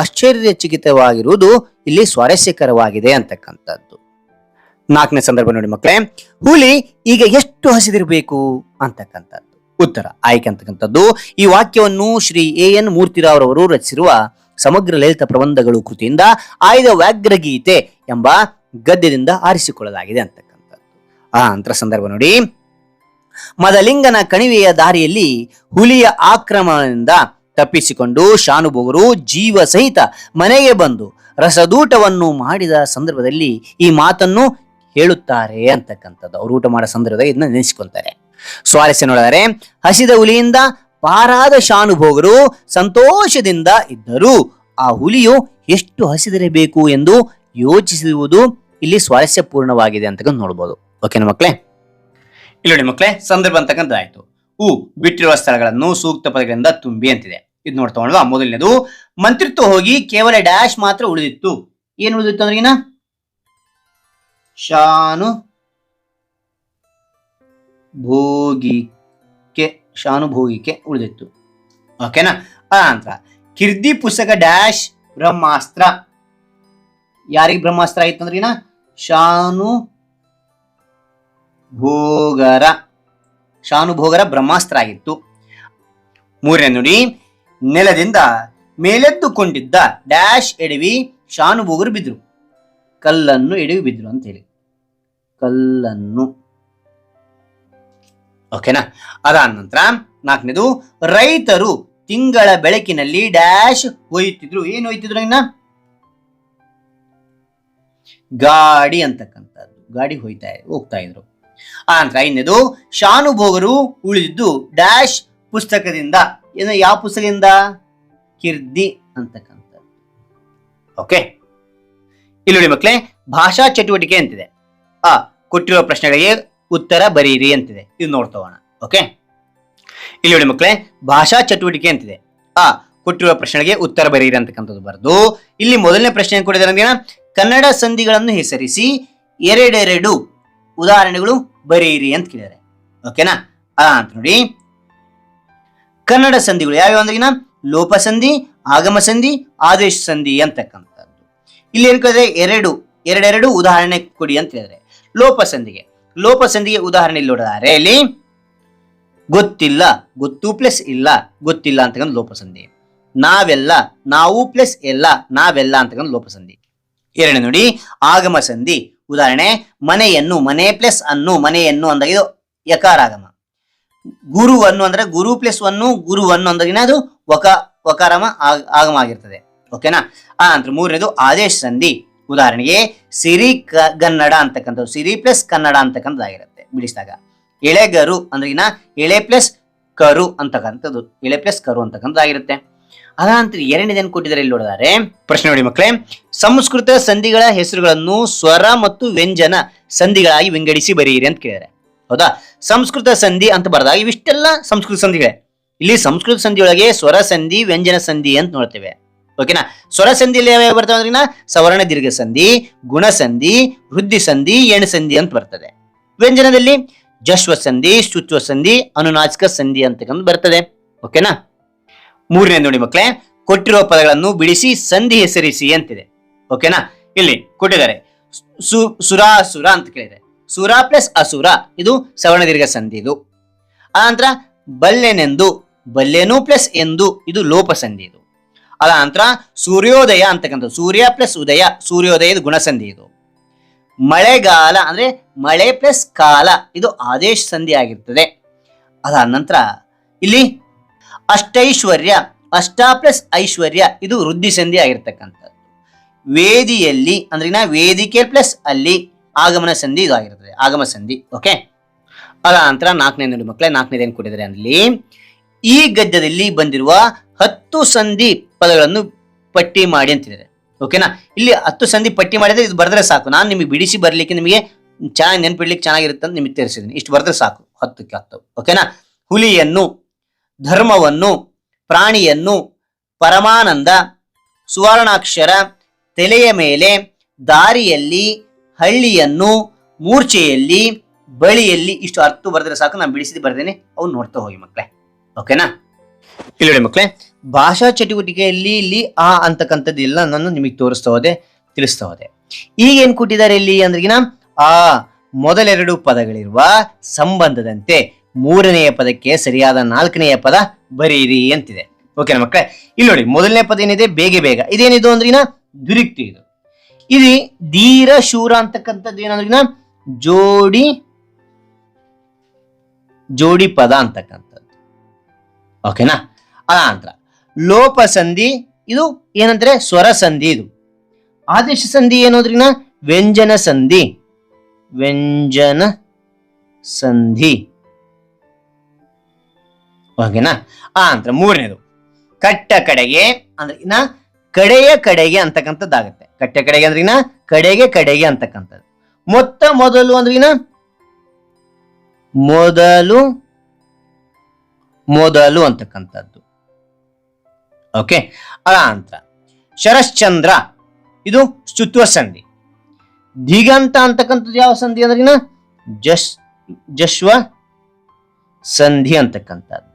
ಆಶ್ಚರ್ಯಚಕಿತವಾಗಿರುವುದು ಇಲ್ಲಿ ಸ್ವಾರಸ್ಯಕರವಾಗಿದೆ ಅಂತಕ್ಕಂಥದ್ದು. ನಾಲ್ಕನೇ ಸಂದರ್ಭ ನೋಡಿ ಮಕ್ಕಳೇ, ಹುಲಿ ಈಗ ಎಷ್ಟು ಹಸಿದಿರಬೇಕು ಅಂತಕ್ಕಂಥದ್ದು. ಉತ್ತರ, ಆಯ್ಕೆ ಅಂತಕ್ಕಂಥದ್ದು. ಈ ವಾಕ್ಯವನ್ನು ಶ್ರೀ ಎ ಎನ್ ಮೂರ್ತಿರಾವ್ ಅವರು ರಚಿಸಿರುವ ಸಮಗ್ರ ಲಲಿತ ಪ್ರಬಂಧಗಳು ಕೃತಿಯಿಂದ ಆಯ್ದ ವ್ಯಾಘ್ರಗೀತೆ ಎಂಬ ಗದ್ಯದಿಂದ ಆರಿಸಿಕೊಳ್ಳಲಾಗಿದೆ ಅಂತಕ್ಕಂಥದ್ದು. ಆ ಅಂತರ ಸಂದರ್ಭ ನೋಡಿ. ಮದಲಿಂಗನ ಕಣಿವೆಯ ದಾರಿಯಲ್ಲಿ ಹುಲಿಯ ಆಕ್ರಮಣದಿಂದ ತಪ್ಪಿಸಿಕೊಂಡು ಶಾನುಭೋಗರು ಜೀವ ಸಹಿತ ಮನೆಗೆ ಬಂದು ರಸದೂಟವನ್ನು ಮಾಡಿದ ಸಂದರ್ಭದಲ್ಲಿ ಈ ಮಾತನ್ನು ಹೇಳುತ್ತಾರೆ ಅಂತಕ್ಕಂಥದ್ದು. ಅವರು ಊಟ ಮಾಡೋ ಸಂದರ್ಭದಲ್ಲಿ ಇದನ್ನ ನೆನೆಸ್ಕೊಂತಾರೆ ಸ್ವಾರಸ್ಯ ನೋಡಿದರೆ ಹಸಿದ ಹುಲಿಯಿಂದ ಪಾರಾದ ಶಾನುಭೋಗರು ಸಂತೋಷದಿಂದ ಇದ್ದರು. ಆ ಹುಲಿಯು ಎಷ್ಟು ಹಸಿದಿರಬೇಕು ಎಂದು ಯೋಚಿಸಿರುವುದು ಇಲ್ಲಿ ಸ್ವಾರಸ್ಯಪೂರ್ಣವಾಗಿದೆ ಅಂತಕ್ಕಂಥ ನೋಡ್ಬೋದು. ಓಕೆನಾ ಮಕ್ಕಳೇ ಇಲ್ಲಿ ನೋಡಿ ಮಕ್ಕಳೇ ಸಂದರ್ಭ ಅಂತಕ್ಕಂಥ ಆಯ್ತು ಉ ಬಿಟ್ಟಿರುವ ಸ್ಥಳಗಳನ್ನು ಸೂಕ್ತ ಪದಗಳಿಂದ ತುಂಬಿ ಅಂತಿದೆ. ಇದು ನೋಡ್ತಾ ಮೊದಲನೇದು, ಮಂತ್ರಿತ್ವ ಹೋಗಿ ಕೇವಲ ಡ್ಯಾಶ್ ಮಾತ್ರ ಉಳಿದಿತ್ತು. ಏನು ಉಳಿದಿತ್ತು ಅಂದ್ರೆ ಶಾನು ಭೋಗಿಕೆ ಶಾನುಭೋಗಿಕೆ ಉಳಿದಿತ್ತು. ಓಕೆನಾ ಆ ನಂತರ ಕಿರ್ದಿ ಪುಸ್ತಕ ಡ್ಯಾಶ್ ಬ್ರಹ್ಮಾಸ್ತ್ರ. ಯಾರಿಗೆ ಬ್ರಹ್ಮಾಸ್ತ್ರ ಆಯ್ತು ಅಂದ್ರೆ ಶಾನು ಭೋಗರ. ಶಾನುಭೋಗರ ಬ್ರಹ್ಮಾಸ್ತ್ರ ಆಗಿತ್ತು. ಮೂರನೇ ನುಡಿ, ನೆಲದಿಂದ ಮೇಲೆದ್ದುಕೊಂಡಿದ್ದ ಡ್ಯಾಶ್ ಎಡವಿ ಶಾನುಭೋಗರು ಬಿದ್ರು. ಕಲ್ಲನ್ನು ಎಡವಿ ಬಿದ್ರು ಅಂತ ಹೇಳಿ ಕಲ್ಲನ್ನು ಓಕೆನಾ ಅದಾದ ನಂತರ ನಾಲ್ಕನೇದು, ರೈತರು ತಿಂಗಳ ಬೆಳಕಿನಲ್ಲಿ ಡ್ಯಾಶ್ ಒಯ್ಯುತ್ತಿದ್ರು. ಏನು ಒಯ್ತಿದ್ರು ಇನ್ನ? ಗಾಡಿ ಅಂತಕ್ಕಂಥದ್ದು. ಗಾಡಿ ಹೋಯ್ತಾ ಹೋಗ್ತಾ ಇದ್ರು. ಆ ನಂತರ ಐದನೇದು, ಶಾನುಭೋಗರು ಉಳಿದಿದ್ದು ಡ್ಯಾಶ್ ಪುಸ್ತಕದಿಂದ. ಏನ, ಯಾವ ಪುಸ್ತಕದಿಂದ? ಕಿರ್ದಿ ಅಂತಕ್ಕಂಥದ್ದು. ಓಕೆ ಇಲ್ಲಿ ನೋಡಿ ಮಕ್ಕಳೇ, ಭಾಷಾ ಚಟುವಟಿಕೆ ಅಂತಿದೆ. ಆ, ಕೊಟ್ಟಿರುವ ಪ್ರಶ್ನೆಗಳಿಗೆ ಉತ್ತರ ಬರೀರಿ ಅಂತಿದೆ. ಇದು ನೋಡ್ತೋಣ ಓಕೆ? ಇಲ್ಲಿ ನೋಡಿ ಮಕ್ಕಳೇ, ಭಾಷಾ ಚಟುವಟಿಕೆ ಅಂತಿದೆ. ಆ, ಕೊಟ್ಟಿರುವ ಪ್ರಶ್ನೆಗೆ ಉತ್ತರ ಬರೀರಿ ಅಂತಕ್ಕಂಥದ್ದು ಬರೆದು, ಇಲ್ಲಿ ಮೊದಲನೇ ಪ್ರಶ್ನೆ ಏನ್ ಕೊಟ್ಟಿದ್ದಾರೆ ಕನ್ನಡ ಸಂಧಿಗಳನ್ನು ಹೆಸರಿಸಿ ಎರಡೆರಡು ಉದಾಹರಣೆಗಳು ಬರೀರಿ ಅಂತ ಕೇಳಿದ್ದಾರೆ. ಓಕೆನಾ? ಆ, ಅಂತ ನೋಡಿ. ಕನ್ನಡ ಸಂಧಿಗಳು ಯಾವ್ಯಾವ ಅಂದ್ರೆ ಲೋಪ ಸಂಧಿ ಆಗಮ ಸಂಧಿ ಆದೇಶ ಸಂಧಿ ಅಂತಕ್ಕಂಥದ್ದು. ಇಲ್ಲಿ ಏನ್ ಕೇಳಿದ್ರೆ ಎರಡು, ಎರಡೆರಡು ಉದಾಹರಣೆ ಕೊಡಿ ಅಂತ ಹೇಳಿದ್ರೆ. ಲೋಪ ಸಂಧಿಗೆ ಲೋಪ ಸಂಧಿಗೆ ಉದಾಹರಣೆ ಇಲ್ಲಿ ನೋಡಿದರೆ ಇಲ್ಲಿ ಗೊತ್ತಿಲ್ಲ, ಗೊತ್ತು ಪ್ಲಸ್ ಇಲ್ಲ, ಗೊತ್ತಿಲ್ಲ ಅಂತಕ್ಕಂಥ ಲೋಪ ಸಂಧಿ ನಾವೆಲ್ಲ, ನಾವು ಪ್ಲಸ್ ಎಲ್ಲ, ನಾವೆಲ್ಲ ಅಂತಕ್ಕಂಥ ಲೋಪಸಂಧಿ. ಎರಡನೇ ನೋಡಿ, ಆಗಮ ಸಂಧಿ. ಉದಾಹರಣೆ, ಮನೆಯನ್ನು, ಮನೆ ಪ್ಲಸ್ ಅನ್ನು, ಮನೆಯನ್ನು ಅಂದಾಗ ಇದು ಯಕಾರಾಗಮ. ಗುರುವನ್ನು ಅಂದ್ರೆ ಗುರು ಪ್ಲಸ್ ಒನ್ನು ಗುರುವನ್ನು ಅಂದಾಗಿನ ಅದು ವಕ, ವಕಾರಮ ಆಗ- ಆಗಮ ಆಗಿರ್ತದೆ. ಓಕೆನಾ? ಆ ನಂತರ ಮೂರನೇದು ಆದೇಶ ಸಂಧಿ. ಉದಾಹರಣೆಗೆ ಸಿರಿ ಕನ್ನಡ ಅಂತಕ್ಕಂಥದ್ದು, ಸಿರಿ ಪ್ಲಸ್ ಕನ್ನಡ ಅಂತಕ್ಕಂಥದ್ದಾಗಿರುತ್ತೆ. ಬಿಡಿಸಿದಾಗ. ಎಳೆಗರು ಅಂದ್ರೆ ಇನ್ನ ಎಳೆ ಪ್ಲಸ್ ಕರು ಅಂತಕ್ಕಂಥದ್ದು. ಎಳೆ ಪ್ಲಸ್ ಕರು ಅಂತಕ್ಕಂಥದ್ದಾಗಿರುತ್ತೆ. ಅದಾನಂತರ ಎರಡನೇದೇನು ಕೊಟ್ಟಿದ್ದಾರೆ ಇಲ್ಲಿ ನೋಡಿದರೆ, ಪ್ರಶ್ನೆ ನೋಡಿ ಮಕ್ಕಳೇ, ಸಂಸ್ಕೃತ ಸಂಧಿಗಳ ಹೆಸರುಗಳನ್ನು ಸ್ವರ ಮತ್ತು ವ್ಯಂಜನ ಸಂಧಿಗಳಾಗಿ ವಿಂಗಡಿಸಿ ಬರೆಯಿರಿ ಅಂತ ಕೇಳಿದ್ದಾರೆ. ಹೌದಾ? ಸಂಸ್ಕೃತ ಸಂಧಿ ಅಂತ ಬರೆದಾಗ ಇವಿಷ್ಟೆಲ್ಲ ಸಂಸ್ಕೃತ ಸಂಧಿಗಳೇ. ಇಲ್ಲಿ ಸಂಸ್ಕೃತ ಸಂಧಿಯೊಳಗೆ ಸ್ವರ ಸಂಧಿ, ವ್ಯಂಜನ ಸಂಧಿ ಅಂತ ನೋಡ್ತೇವೆ. ಓಕೆನಾ ಸ್ವರ ಸಂಧಿಯಲ್ಲಿ ಯಾವ್ಯಾವ ಬರ್ತವೆ ಅಂದ್ರೆ ಸವರ್ಣ ದೀರ್ಘ ಸಂಧಿ ಗುಣ ಸಂಧಿ ವೃದ್ಧಿ ಸಂಧಿ ಎಣ ಸಂಧಿ ಅಂತ ಬರ್ತದೆ. ವ್ಯಂಜನದಲ್ಲಿ ಜಶ್ವ ಸಂಧಿ ಶುತ್ವ ಸಂಧಿ ಅನುನಾಸಿಕ ಸಂಧಿ ಅಂತಕ್ಕಂಥ ಬರ್ತದೆ ಓಕೆನಾ ಮೂರನೇ ನೋಡಿ ಮಕ್ಕಳೇ ಕೊಟ್ಟಿರುವ ಪದಗಳನ್ನು ಬಿಡಿಸಿ ಸಂಧಿ ಹೆಸರಿಸಿ ಅಂತಿದೆ. ಓಕೆನಾ ಇಲ್ಲಿ ಕೊಟ್ಟಿದ್ದಾರೆ. ಸು ಸುರಾಸುರ ಅಂತ ಕೇಳಿದೆ. ಸುರ ಪ್ಲಸ್ ಅಸುರ, ಇದು ಸವರ್ಣ ದೀರ್ಘ ಸಂಧಿ ಇದು. ಆನಂತರ ಬಲ್ಲೆನೆಂದು, ಬಲ್ಲೆನು ಪ್ಲಸ್ ಎಂದು, ಇದು ಲೋಪ ಸಂಧಿ ಇದು. ಅದ ನಂತರ ಸೂರ್ಯೋದಯ ಅಂತಕ್ಕಂಥ ಸೂರ್ಯ ಪ್ಲಸ್ ಉದಯ, ಸೂರ್ಯೋದಯದ ಗುಣಸಂಧಿ ಇದು. ಮಳೆಗಾಲ ಅಂದ್ರೆ ಮಳೆ ಪ್ಲಸ್ ಕಾಲ, ಇದು ಆದೇಶ ಸಂಧಿ ಆಗಿರ್ತದೆ. ಅದಾದ ನಂತರ ಇಲ್ಲಿ ಅಷ್ಟೈಶ್ವರ್ಯ, ಅಷ್ಟ ಪ್ಲಸ್ ಐಶ್ವರ್ಯ, ಇದು ವೃದ್ಧಿ ಸಂಧಿ ಆಗಿರ್ತಕ್ಕಂಥದ್ದು. ವೇದಿಯಲ್ಲಿ ಅಂದ್ರೆ ವೇದಿಕೆ ಪ್ಲಸ್ ಅಲ್ಲಿ ಆಗಮನ ಸಂಧಿ ಇದು ಆಗಿರ್ತದೆ, ಆಗಮ ಸಂಧಿ ಓಕೆ ಅದ ನಂತರ ನಾಲ್ಕನೇ ನೋಡಿ ಮಕ್ಕಳೇ ನಾಲ್ಕನೇದೇನು ಕೊಟ್ಟಿದ್ದಾರೆ ಅಲ್ಲಿ ಈ ಗದ್ಯದಲ್ಲಿ ಬಂದಿರುವ ಹತ್ತು ಸಂಧಿ ಪದಗಳನ್ನು ಪಟ್ಟಿ ಮಾಡಿ ಅಂತಿದ್ದಾರೆ. ಓಕೆನಾ ಇಲ್ಲಿ ಹತ್ತು ಸಂಧಿ ಪಟ್ಟಿ ಮಾಡಿದ್ರೆ ಇದು ಬರೆದ್ರೆ ಸಾಕು. ನಾನು ನಿಮಗೆ ಬಿಡಿಸಿ ಬರ್ಲಿಕ್ಕೆ ನಿಮಗೆ ಚೆನ್ನಾಗಿ ನೆನ್ಪಿಡ್ಲಿಕ್ಕೆ ಚೆನ್ನಾಗಿರುತ್ತೆ ಅಂತ ನಿಮಗೆ ತಿಳಿಸಿದ್ದೀನಿ ಇಷ್ಟು ಬರೆದ್ರೆ ಸಾಕು. ಹತ್ತಕ್ಕೆ ಹತ್ತು. ಓಕೆನಾ ಹುಲಿಯನ್ನು, ಧರ್ಮವನ್ನು, ಪ್ರಾಣಿಯನ್ನು, ಪರಮಾನಂದ, ಸುವರ್ಣಾಕ್ಷರ, ತಲೆಯ ಮೇಲೆ, ದಾರಿಯಲ್ಲಿ, ಹಳ್ಳಿಯನ್ನು, ಮೂರ್ಛೆಯಲ್ಲಿ, ಬಳಿಯಲ್ಲಿ, ಇಷ್ಟು ಅರ್ಥ ಬರೆದ್ರೆ ಸಾಕು. ನಾನು ಬಿಡಿಸಿದ್ದು ಬರ್ದೇನೆ. ಅವ್ನು ನೋಡ್ತಾ ಹೋಗಿ ಮಕ್ಕಳೇ ಓಕೆನಾ ಇಲ್ಲಿ ಮಕ್ಕಳೇ ಭಾಷಾ ಚಟುವಟಿಕೆಯಲ್ಲಿ ಇಲ್ಲಿ ಆ ಅಂತಕ್ಕಂಥದ್ದೆಲ್ಲ ನಾನು ನಿಮಗೆ ತೋರಿಸ್ತಾ ಹೋದೆ ತಿಳಿಸ್ತಾ ಹೋದೆ ಈಗ ಏನ್ ಕೊಟ್ಟಿದ್ದಾರೆ ಇಲ್ಲಿ ಅಂದ್ರಗಿನ ಆ ಮೊದಲೆರಡು ಪದಗಳಿರುವ ಸಂಬಂಧದಂತೆ ಮೂರನೆಯ ಪದಕ್ಕೆ ಸರಿಯಾದ ನಾಲ್ಕನೆಯ ಪದ ಬರೀರಿ ಅಂತಿದೆ. ಓಕೆನಾ ಮಕ್ಕಳೇ? ಇಲ್ಲಿ ನೋಡಿ, ಮೊದಲನೇ ಪದ ಏನಿದೆ? ಬೇಗ ಬೇಗ. ಇದೇನಿದು ಅಂದ್ರಿನ ದುರಿಕ್ತಿ ಇದು. ಇದು ಧೀರ, ಶೂರ ಅಂತಕ್ಕಂಥದ್ದು ಏನಂದ್ರಿನ ಜೋಡಿ ಜೋಡಿ ಪದ ಅಂತಕ್ಕಂಥದ್ದು. ಓಕೆನಾ ಆ ನಂತರ ಲೋಪ ಸಂಧಿ ಇದು ಏನಂದ್ರೆ ಸ್ವರ ಸಂಧಿ ಇದು. ಆದೇಶ ಸಂಧಿ ಏನೋದ್ರಿನ? ವ್ಯಂಜನ ಸಂಧಿ ವ್ಯಂಜನ ಸಂಧಿ ಓಕೆನಾ? ಆ ಅಂತ ಮೂರನೇದು. ಕಟ್ಟ ಕಡೆಗೆ ಅಂದ್ರೆ ಇನ್ನ ಕಡೆಯ ಕಡೆಗೆ ಅಂತಕ್ಕಂಥದ್ದಾಗತ್ತೆ. ಕಟ್ಟ ಕಡೆಗೆ ಅಂದ್ರೆ ಇನ್ನ ಕಡೆಗೆ ಕಡೆಗೆ ಅಂತಕ್ಕಂಥದ್ದು. ಮೊತ್ತ ಮೊದಲು ಅಂದ್ರೆ ಇನ್ನ ಮೊದಲು ಮೊದಲು ಅಂತಕ್ಕಂಥದ್ದು. ಓಕೆ ಅದ ನಂತರ ಶರಶ್ಚಂದ್ರ, ಇದು ಸ್ತುತ್ವ ಸಂಧಿ. ದಿಗಂತ ಅಂತಕ್ಕಂಥದ್ದು ಯಾವ ಸಂಧಿ ಅಂದ್ರೆ ಜಶ್, ಜಶ್ವ ಸಂಧಿ ಅಂತಕ್ಕಂಥದ್ದು.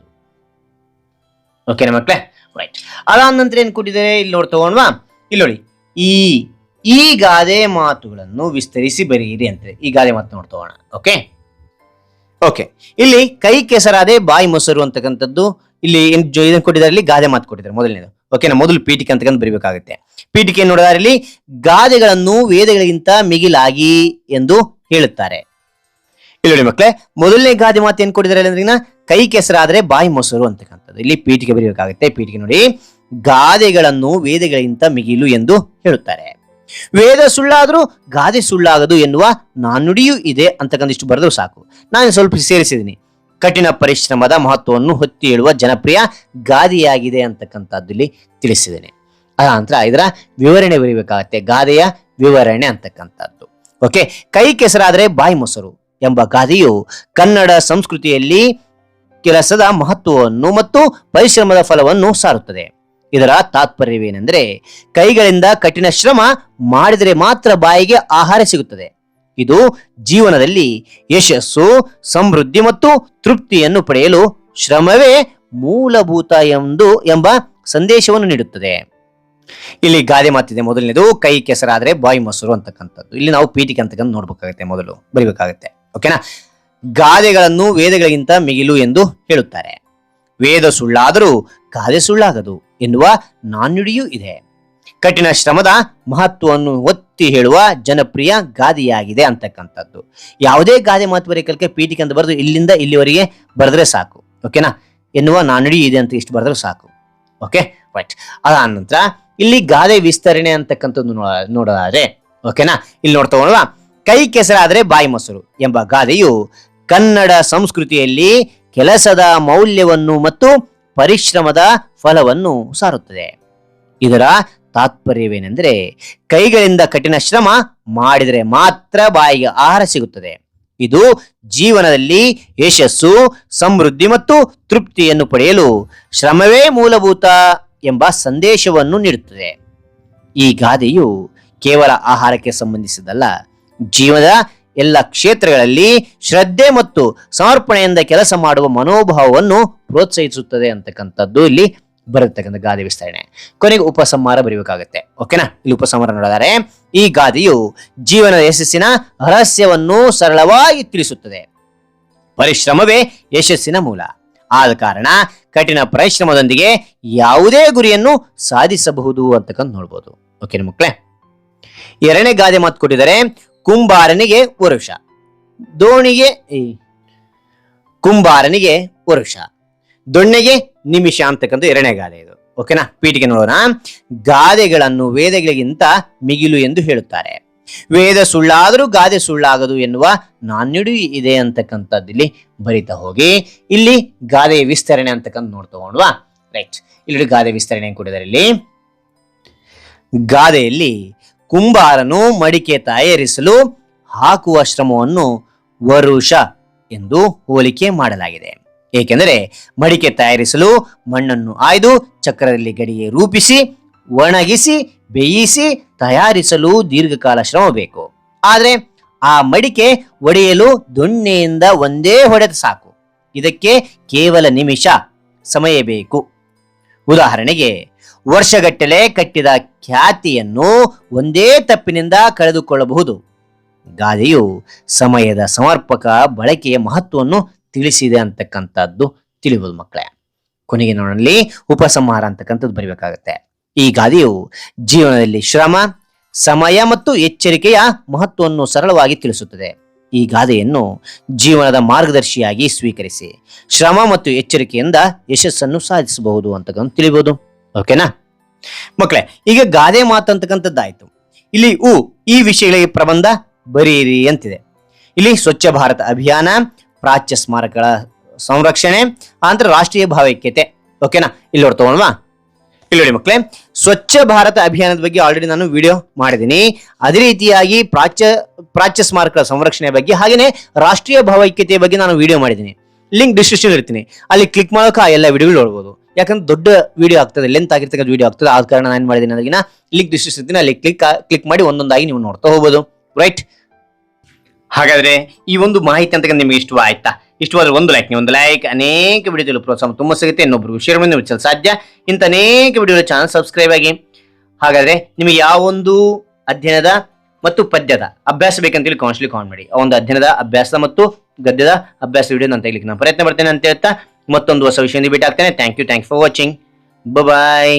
ಓಕೆನಾ ಮಕ್ಕಳೇ ರೈಟ್ ಅದಾದ ನಂತರ ಏನ್ ಕೊಟ್ಟಿದ್ದಾರೆ? ಇಲ್ಲಿ ನೋಡಿ ತಗೊಂಡ್ವಾ? ಇಲ್ಲಿ ನೋಡಿ. ಈ ಈ ಗಾದೆ ಮಾತುಗಳನ್ನು ವಿಸ್ತರಿಸಿ ಬರೆಯಿರಿ ಅಂತ ಈ ಗಾದೆ ಮಾತು ನೋಡ್ತೋಣ ಓಕೆ ಓಕೆ ಇಲ್ಲಿ ಕೈ ಕೆಸರಾದೆ ಬಾಯಿ ಮೊಸರು ಅಂತಕ್ಕಂಥದ್ದು. ಇಲ್ಲಿ ಏನ್ ಇದನ್ನ ಕೊಟ್ಟಿದ್ದಾರೆ? ಇಲ್ಲಿ ಗಾದೆ ಮಾತು ಕೊಟ್ಟಿದ್ದಾರೆ ಮೊದಲನೇದು. ಓಕೆನಾ ಮೊದಲು ಪೀಠಿಕೆ ಅಂತಕಂತ ಬರಿಬೇಕಾಗುತ್ತೆ. ಪೀಠಿಕೆ ನೋಡಿದಾರೆ ಇಲ್ಲಿ? ಗಾದೆಗಳನ್ನು ವೇದಗಳಿಗಿಂತ ಮಿಗಿಲಾಗಿ ಎಂದು ಹೇಳುತ್ತಾರೆ. ಇಲ್ಲಿ ನೋಡಿ ಮಕ್ಕಳೇ ಮೊದಲನೇ ಗಾದೆ ಮಾತು ಏನ್ ಕೊಟ್ಟಿದ್ದಾರೆ ಅಂದ್ರೆ ಕೈ ಕೆಸರಾದ್ರೆ ಬಾಯಿ ಮೊಸರು ಅಂತಕ್ಕಂಥದ್ದು. ಇಲ್ಲಿ ಪೀಠಿಕೆ ಬರೀಬೇಕಾಗುತ್ತೆ. ಪೀಠಿಕೆ ನೋಡಿ, ಗಾದೆಗಳನ್ನು ವೇದಗಳಿಗಿಂತ ಮಿಗಿಲು ಎಂದು ಹೇಳುತ್ತಾರೆ. ವೇದ ಸುಳ್ಳಾದರೂ ಗಾದೆ ಸುಳ್ಳಾಗದು ಎನ್ನುವ ನಾನುಡಿಯೂ ಇದೆ ಅಂತಕ್ಕಂದಿಷ್ಟು ಬರೆದ್ರು ಸಾಕು. ನಾನು ಸ್ವಲ್ಪ ಸೇರಿಸಿದ್ದೀನಿ ಕಠಿಣ ಪರಿಶ್ರಮದ ಮಹತ್ವವನ್ನು ಹೊತ್ತಿ ಹೇಳುವ ಜನಪ್ರಿಯ ಗಾದೆಯಾಗಿದೆ ಅಂತಕ್ಕಂಥದ್ದು ಇಲ್ಲಿ ತಿಳಿಸಿದ್ದೇನೆ. ಅದ ನಂತರ ಇದರ ವಿವರಣೆ ಬರೀಬೇಕಾಗತ್ತೆ. ಗಾದೆಯ ವಿವರಣೆ ಅಂತಕ್ಕಂಥದ್ದು. ಓಕೆ ಕೈ ಕೆಸರಾದರೆ ಬಾಯಿ ಮೊಸರು ಎಂಬ ಗಾದೆಯು ಕನ್ನಡ ಸಂಸ್ಕೃತಿಯಲ್ಲಿ ಕೆಲಸದ ಮಹತ್ವವನ್ನು ಮತ್ತು ಪರಿಶ್ರಮದ ಫಲವನ್ನು ಸಾರುತ್ತದೆ. ಇದರ ತಾತ್ಪರ್ಯವೇನೆಂದರೆ ಕೈಗಳಿಂದ ಕಠಿಣ ಶ್ರಮ ಮಾಡಿದರೆ ಮಾತ್ರ ಬಾಯಿಗೆ ಆಹಾರ ಸಿಗುತ್ತದೆ. ಇದು ಜೀವನದಲ್ಲಿ ಯಶಸ್ಸು, ಸಮೃದ್ಧಿ ಮತ್ತು ತೃಪ್ತಿಯನ್ನು ಪಡೆಯಲು ಶ್ರಮವೇ ಮೂಲಭೂತ ಎಂದು ಎಂಬ ಸಂದೇಶವನ್ನು ನೀಡುತ್ತದೆ. ಇಲ್ಲಿ ಗಾದೆ ಮಾತಿದೆ ಮೊದಲನೇದು, ಕೈ ಕೆಸರಾದ್ರೆ ಬಾಯಿ ಮೊಸರು ಅಂತಕ್ಕಂಥದ್ದು. ಇಲ್ಲಿ ನಾವು ಪೀಠಿಕೆ ಅಂತಕ್ಕಂಥ ನೋಡ್ಬೇಕಾಗತ್ತೆ ಮೊದಲು, ಬರಿಬೇಕಾಗತ್ತೆ. ಓಕೆನಾ ಗಾದೆಗಳನ್ನು ವೇದಗಳಿಗಿಂತ ಮಿಗಿಲು ಎಂದು ಹೇಳುತ್ತಾರೆ. ವೇದ ಸುಳ್ಳಾದರೂ ಗಾದೆ ಸುಳ್ಳಾಗದು ಎನ್ನುವ ನಾಣ್ಣುಡಿಯೂ ಇದೆ. ಕಠಿಣ ಶ್ರಮದ ಮಹತ್ವವನ್ನು ಒತ್ತಿ ಹೇಳುವ ಜನಪ್ರಿಯ ಗಾದೆಯಾಗಿದೆ ಅಂತಕ್ಕಂಥದ್ದು. ಯಾವುದೇ ಗಾದೆ ಮಹತ್ವ ಕಲಿಕೆ ಪೀಠಿಕೆ ಅಂತ ಬರೆದು ಇಲ್ಲಿಂದ ಇಲ್ಲಿವರೆಗೆ ಬರೆದ್ರೆ ಸಾಕು. ಓಕೆನಾ ಎನ್ನುವ ನಾನುಡಿ ಇದೆ ಅಂತ ಇಷ್ಟು ಬರೆದ್ರೆ ಸಾಕು. ಓಕೆ ರೈಟ್ ಅದಾದ ನಂತರ ಇಲ್ಲಿ ಗಾದೆ ವಿಸ್ತರಣೆ ಅಂತಕ್ಕಂಥದ್ದು ನೋಡೋದಾದ್ರೆ ಓಕೆನಾ ಇಲ್ಲಿ ನೋಡ್ತಾ ಹೋಗೋಣ. ಕೈ ಕೆಸರಾದರೆ ಬಾಯಿ ಮೊಸರು ಎಂಬ ಗಾದೆಯು ಕನ್ನಡ ಸಂಸ್ಕೃತಿಯಲ್ಲಿ ಕೆಲಸದ ಮೌಲ್ಯವನ್ನು ಮತ್ತು ಪರಿಶ್ರಮದ ಫಲವನ್ನು ಸಾರುತ್ತದೆ. ಇದರ ತಾತ್ಪರ್ಯವೇನೆಂದರೆ ಕೈಗಳಿಂದ ಕಠಿಣ ಶ್ರಮ ಮಾಡಿದರೆ ಮಾತ್ರ ಬಾಯಿಗೆ ಆಹಾರ ಸಿಗುತ್ತದೆ. ಇದು ಜೀವನದಲ್ಲಿ ಯಶಸ್ಸು, ಸಮೃದ್ಧಿ ಮತ್ತು ತೃಪ್ತಿಯನ್ನು ಪಡೆಯಲು ಶ್ರಮವೇ ಮೂಲಭೂತ ಎಂಬ ಸಂದೇಶವನ್ನು ನೀಡುತ್ತದೆ. ಈ ಗಾದೆಯು ಕೇವಲ ಆಹಾರಕ್ಕೆ ಸಂಬಂಧಿಸಿದಲ್ಲ, ಜೀವನದ ಎಲ್ಲ ಕ್ಷೇತ್ರಗಳಲ್ಲಿ ಶ್ರದ್ಧೆ ಮತ್ತು ಸಮರ್ಪಣೆಯಿಂದ ಕೆಲಸ ಮಾಡುವ ಮನೋಭಾವವನ್ನು ಪ್ರೋತ್ಸಾಹಿಸುತ್ತದೆ ಅಂತಕ್ಕಂಥದ್ದು ಇಲ್ಲಿ ಬರತಕ್ಕಂಥ ಗಾದೆ ವಿಸ್ತರಣೆ ಕೊನೆಗೆ ಉಪಸಂಹಾರ ಬರೀಬೇಕಾಗತ್ತೆ. ಓಕೆನಾ ಇಲ್ಲಿ ಉಪಸಂಹಾರ ನೋಡಿದರೆ. ಈ ಗಾದೆಯು ಜೀವನದ ಯಶಸ್ಸಿನ ರಹಸ್ಯವನ್ನು ಸರಳವಾಗಿ ತಿಳಿಸುತ್ತದೆ. ಪರಿಶ್ರಮವೇ ಯಶಸ್ಸಿನ ಮೂಲ. ಆದ ಕಾರಣ ಕಠಿಣ ಪರಿಶ್ರಮದೊಂದಿಗೆ ಯಾವುದೇ ಗುರಿಯನ್ನು ಸಾಧಿಸಬಹುದು ಅಂತಕ್ಕಂಥ ನೋಡ್ಬೋದು. ಓಕೆ ಮಕ್ಕಳೇ ಎರಡನೇ ಗಾದೆ ಮಾತು ಕೊಟ್ಟಿದ್ದಾರೆ. ಕುಂಬಾರನಿಗೆ ವರುಷ. ದೋಣಿಗೆ ಕುಂಬಾರನಿಗೆ ವರುಷ. ದೊಣ್ಣೆಗೆ ನಿಮಿಷ ಅಂತಕ್ಕಂಥ ಎರಡನೇ ಗಾದೆ ಇದು. ಓಕೆನಾ ಪೀಠಿಗೆ ನೋಡೋಣ. ಗಾದೆಗಳನ್ನು ವೇದಗಳಿಗಿಂತ ಮಿಗಿಲು ಎಂದು ಹೇಳುತ್ತಾರೆ. ವೇದ ಸುಳ್ಳಾದರೂ ಗಾದೆ ಸುಳ್ಳಾಗದು ಎನ್ನುವ ನಾಣ್ಯಡು ಇದೆ ಅಂತಕ್ಕಂಥದ್ದು ಇಲ್ಲಿ ಬರಿತಾ ಹೋಗಿ. ಇಲ್ಲಿ ಗಾದೆಯ ವಿಸ್ತರಣೆ ಅಂತಕ್ಕಂಥ ನೋಡ್ತಾ ರೈಟ್ ಇಲ್ಲಿ ಗಾದೆ ವಿಸ್ತರಣೆ ಕೂಡ ಇಲ್ಲಿ? ಗಾದೆಯಲ್ಲಿ ಕುಂಬಾರನು ಮಡಿಕೆ ತಯಾರಿಸಲು ಹಾಕುವ ಶ್ರಮವನ್ನು ವರುಷ ಎಂದು ಹೋಲಿಕೆ ಮಾಡಲಾಗಿದೆ. ಏಕೆಂದರೆ ಮಡಿಕೆ ತಯಾರಿಸಲು ಮಣ್ಣನ್ನು ಆಯ್ದು ಚಕ್ರದಲ್ಲಿ ಗಡಿಗೆ ರೂಪಿಸಿ, ಒಣಗಿಸಿ, ಬೇಯಿಸಿ ತಯಾರಿಸಲು ದೀರ್ಘಕಾಲ ಶ್ರಮ ಬೇಕು ಆದರೆ ಆ ಮಡಿಕೆ ಒಡೆಯಲು ದೊಣ್ಣೆಯಿಂದ ಒಂದೇ ಹೊಡೆದ ಸಾಕು. ಇದಕ್ಕೆ ಕೇವಲ ನಿಮಿಷ ಸಮಯ ಬೇಕು. ಉದಾಹರಣೆಗೆ, ವರ್ಷಗಟ್ಟಲೆ ಕಟ್ಟಿದ ಖ್ಯಾತಿಯನ್ನು ಒಂದೇ ತಪ್ಪಿನಿಂದ ಕಳೆದುಕೊಳ್ಳಬಹುದು. ಗಾದೆಯು ಸಮಯದ ಸಮರ್ಪಕ ಬಳಕೆಯ ಮಹತ್ವವನ್ನು ತಿಳಿಸಿದೆ ಅಂತಕ್ಕಂಥದ್ದು ತಿಳಿಬೋದು ಮಕ್ಕಳೇ. ಕೊನೆಗೆ ನೋಡಲಿ ಉಪಸಂಹಾರ ಅಂತಕ್ಕಂಥದ್ದು ಬರಿಬೇಕಾಗತ್ತೆ. ಈ ಗಾದೆಯು ಜೀವನದಲ್ಲಿ ಶ್ರಮ, ಸಮಯ ಮತ್ತು ಎಚ್ಚರಿಕೆಯ ಮಹತ್ವವನ್ನು ಸರಳವಾಗಿ ತಿಳಿಸುತ್ತದೆ. ಈ ಗಾದೆಯನ್ನು ಜೀವನದ ಮಾರ್ಗದರ್ಶಿಯಾಗಿ ಸ್ವೀಕರಿಸಿ ಶ್ರಮ ಮತ್ತು ಎಚ್ಚರಿಕೆಯಿಂದ ಯಶಸ್ಸನ್ನು ಸಾಧಿಸಬಹುದು ಅಂತಕ್ಕಂಥ ತಿಳಿಬಹುದು ಓಕೆನಾ? ಮಕ್ಕಳೇ, ಈಗ ಗಾದೆ ಮಾತು ಅಂತಕ್ಕಂಥದ್ದಾಯ್ತು ಇಲ್ಲಿ ಉ ಈ ವಿಷಯಗಳಿಗೆ ಪ್ರಬಂಧ ಬರೀರಿ ಅಂತಿದೆ. ಇಲ್ಲಿ ಸ್ವಚ್ಛ ಭಾರತ ಅಭಿಯಾನ ಪ್ರಾಚ್ಯ ಸ್ಮಾರಕಗಳ ಸಂರಕ್ಷಣೆ, ಅಂತಾರಾಷ್ಟ್ರೀಯ ಭಾವೈಕ್ಯತೆ. ಓಕೆನಾ ಇಲ್ಲಿ ತಗೊಳ್ವಾ ಇಲ್ಲಿ ನೋಡಿ ಮಕ್ಕಳೇ ಸ್ವಚ್ಛ ಭಾರತ ಅಭಿಯಾನದ ಬಗ್ಗೆ ಆಲ್ರೆಡಿ ನಾನು ವಿಡಿಯೋ ಮಾಡಿದ್ದೀನಿ ಅದೇ ರೀತಿಯಾಗಿ ಪ್ರಾಚ್ಯ ಪ್ರಾಚ್ಯ ಸ್ಮಾರಕಗಳ ಸಂರಕ್ಷಣೆ ಬಗ್ಗೆ ಹಾಗೇನೆ ರಾಷ್ಟ್ರೀಯ ಭಾವೈಕ್ಯತೆ ಬಗ್ಗೆ ನಾನು ವಿಡಿಯೋ ಮಾಡಿದ್ದೀನಿ ಲಿಂಕ್ ಡಿಸ್ಕ್ರಿಪ್ಷನ್ ಇರ್ತೀನಿ. ಅಲ್ಲಿ ಕ್ಲಿಕ್ ಮಾಡೋಕೆ ಆ ಎಲ್ಲ ವಿಡಿಯೋಗಳು ನೋಡ್ಬೋದು. ಯಾಕಂದ್ರೆ ದೊಡ್ಡ ವಿಡಿಯೋ ಆಗ್ತದೆ ಲೆಂತ್ ಆಗಿರ್ತಕ್ಕಂಥ ವಿಡಿಯೋ ಆಗ್ತದೆ, ಆದ ಕಾರಣ ನಾನು ಏನು ಮಾಡಿದ್ದೀನಿ ಅದನ್ನ ಲಿಂಕ್ ಡಿಸ್ಕ್ರಿಪ್ಷನ್ ಇರ್ತೀನಿ. ಅಲ್ಲಿ ಕ್ಲಿಕ್ ಕ್ಲಿಕ್ ಮಾಡಿ ಒಂದೊಂದಾಗಿ ನೀವು ನೋಡ್ತಾ ಹೋಗ್ಬೋದು. ರೈಟ್ ಹಾಗಾದ್ರೆ ಈ ಒಂದು ಮಾಹಿತಿ ಅಂತ ನಿಮಗೆ ಇಷ್ಟವಾಯ್ತಾ ಇಷ್ಟವಾದ್ರೆ ಒಂದು ಲೈಕ್ ನೀವು ಒಂದು ಲೈಕ್ ಅನೇಕ ವಿಡಿಯೋದಲ್ಲಿ ಪ್ರೋತ್ಸಾಹ ತುಂಬ ಸಿಗುತ್ತೆ. ಇನ್ನೊಬ್ರಿಗೂ ಶೇರ್ ಮಾಡಿ ಮುಚ್ಚಲು ಸಾಧ್ಯ? ಇಂಥ ಅನೇಕ ವಿಡಿಯೋ ಚಾನಲ್ ಸಬ್ಸ್ಕ್ರೈಬ್ ಆಗಿ. ಹಾಗಾದ್ರೆ ನಿಮಗೆ ಯಾವ ಒಂದು ಅಧ್ಯಯನದ ಮತ್ತು ಪದ್ಯದ ಅಭ್ಯಾಸ ಬೇಕಂತೇಳಿ ಕಾನ್ಸ್ಟ್ಲಿ ಕಾನ್ ಮಾಡಿ. ಒಂದು ಅಧ್ಯಯನದ ಅಭ್ಯಾಸ ಮತ್ತು ಗದ್ಯದ ಅಭ್ಯಾಸ ವಿಡಿಯೋ ನಾನು ತೆಗಿಲಿಕ್ಕೆ ನಾನು ಪ್ರಯತ್ನ ಪಡ್ತೇನೆ ಅಂತ ಹೇಳ್ತಾ ಮತ್ತೊಂದು ಹೊಸ ವಿಷಯದಿಂದ ಭೇಟಿ ಆಗ್ತೇನೆ. Thank you thank for watching bye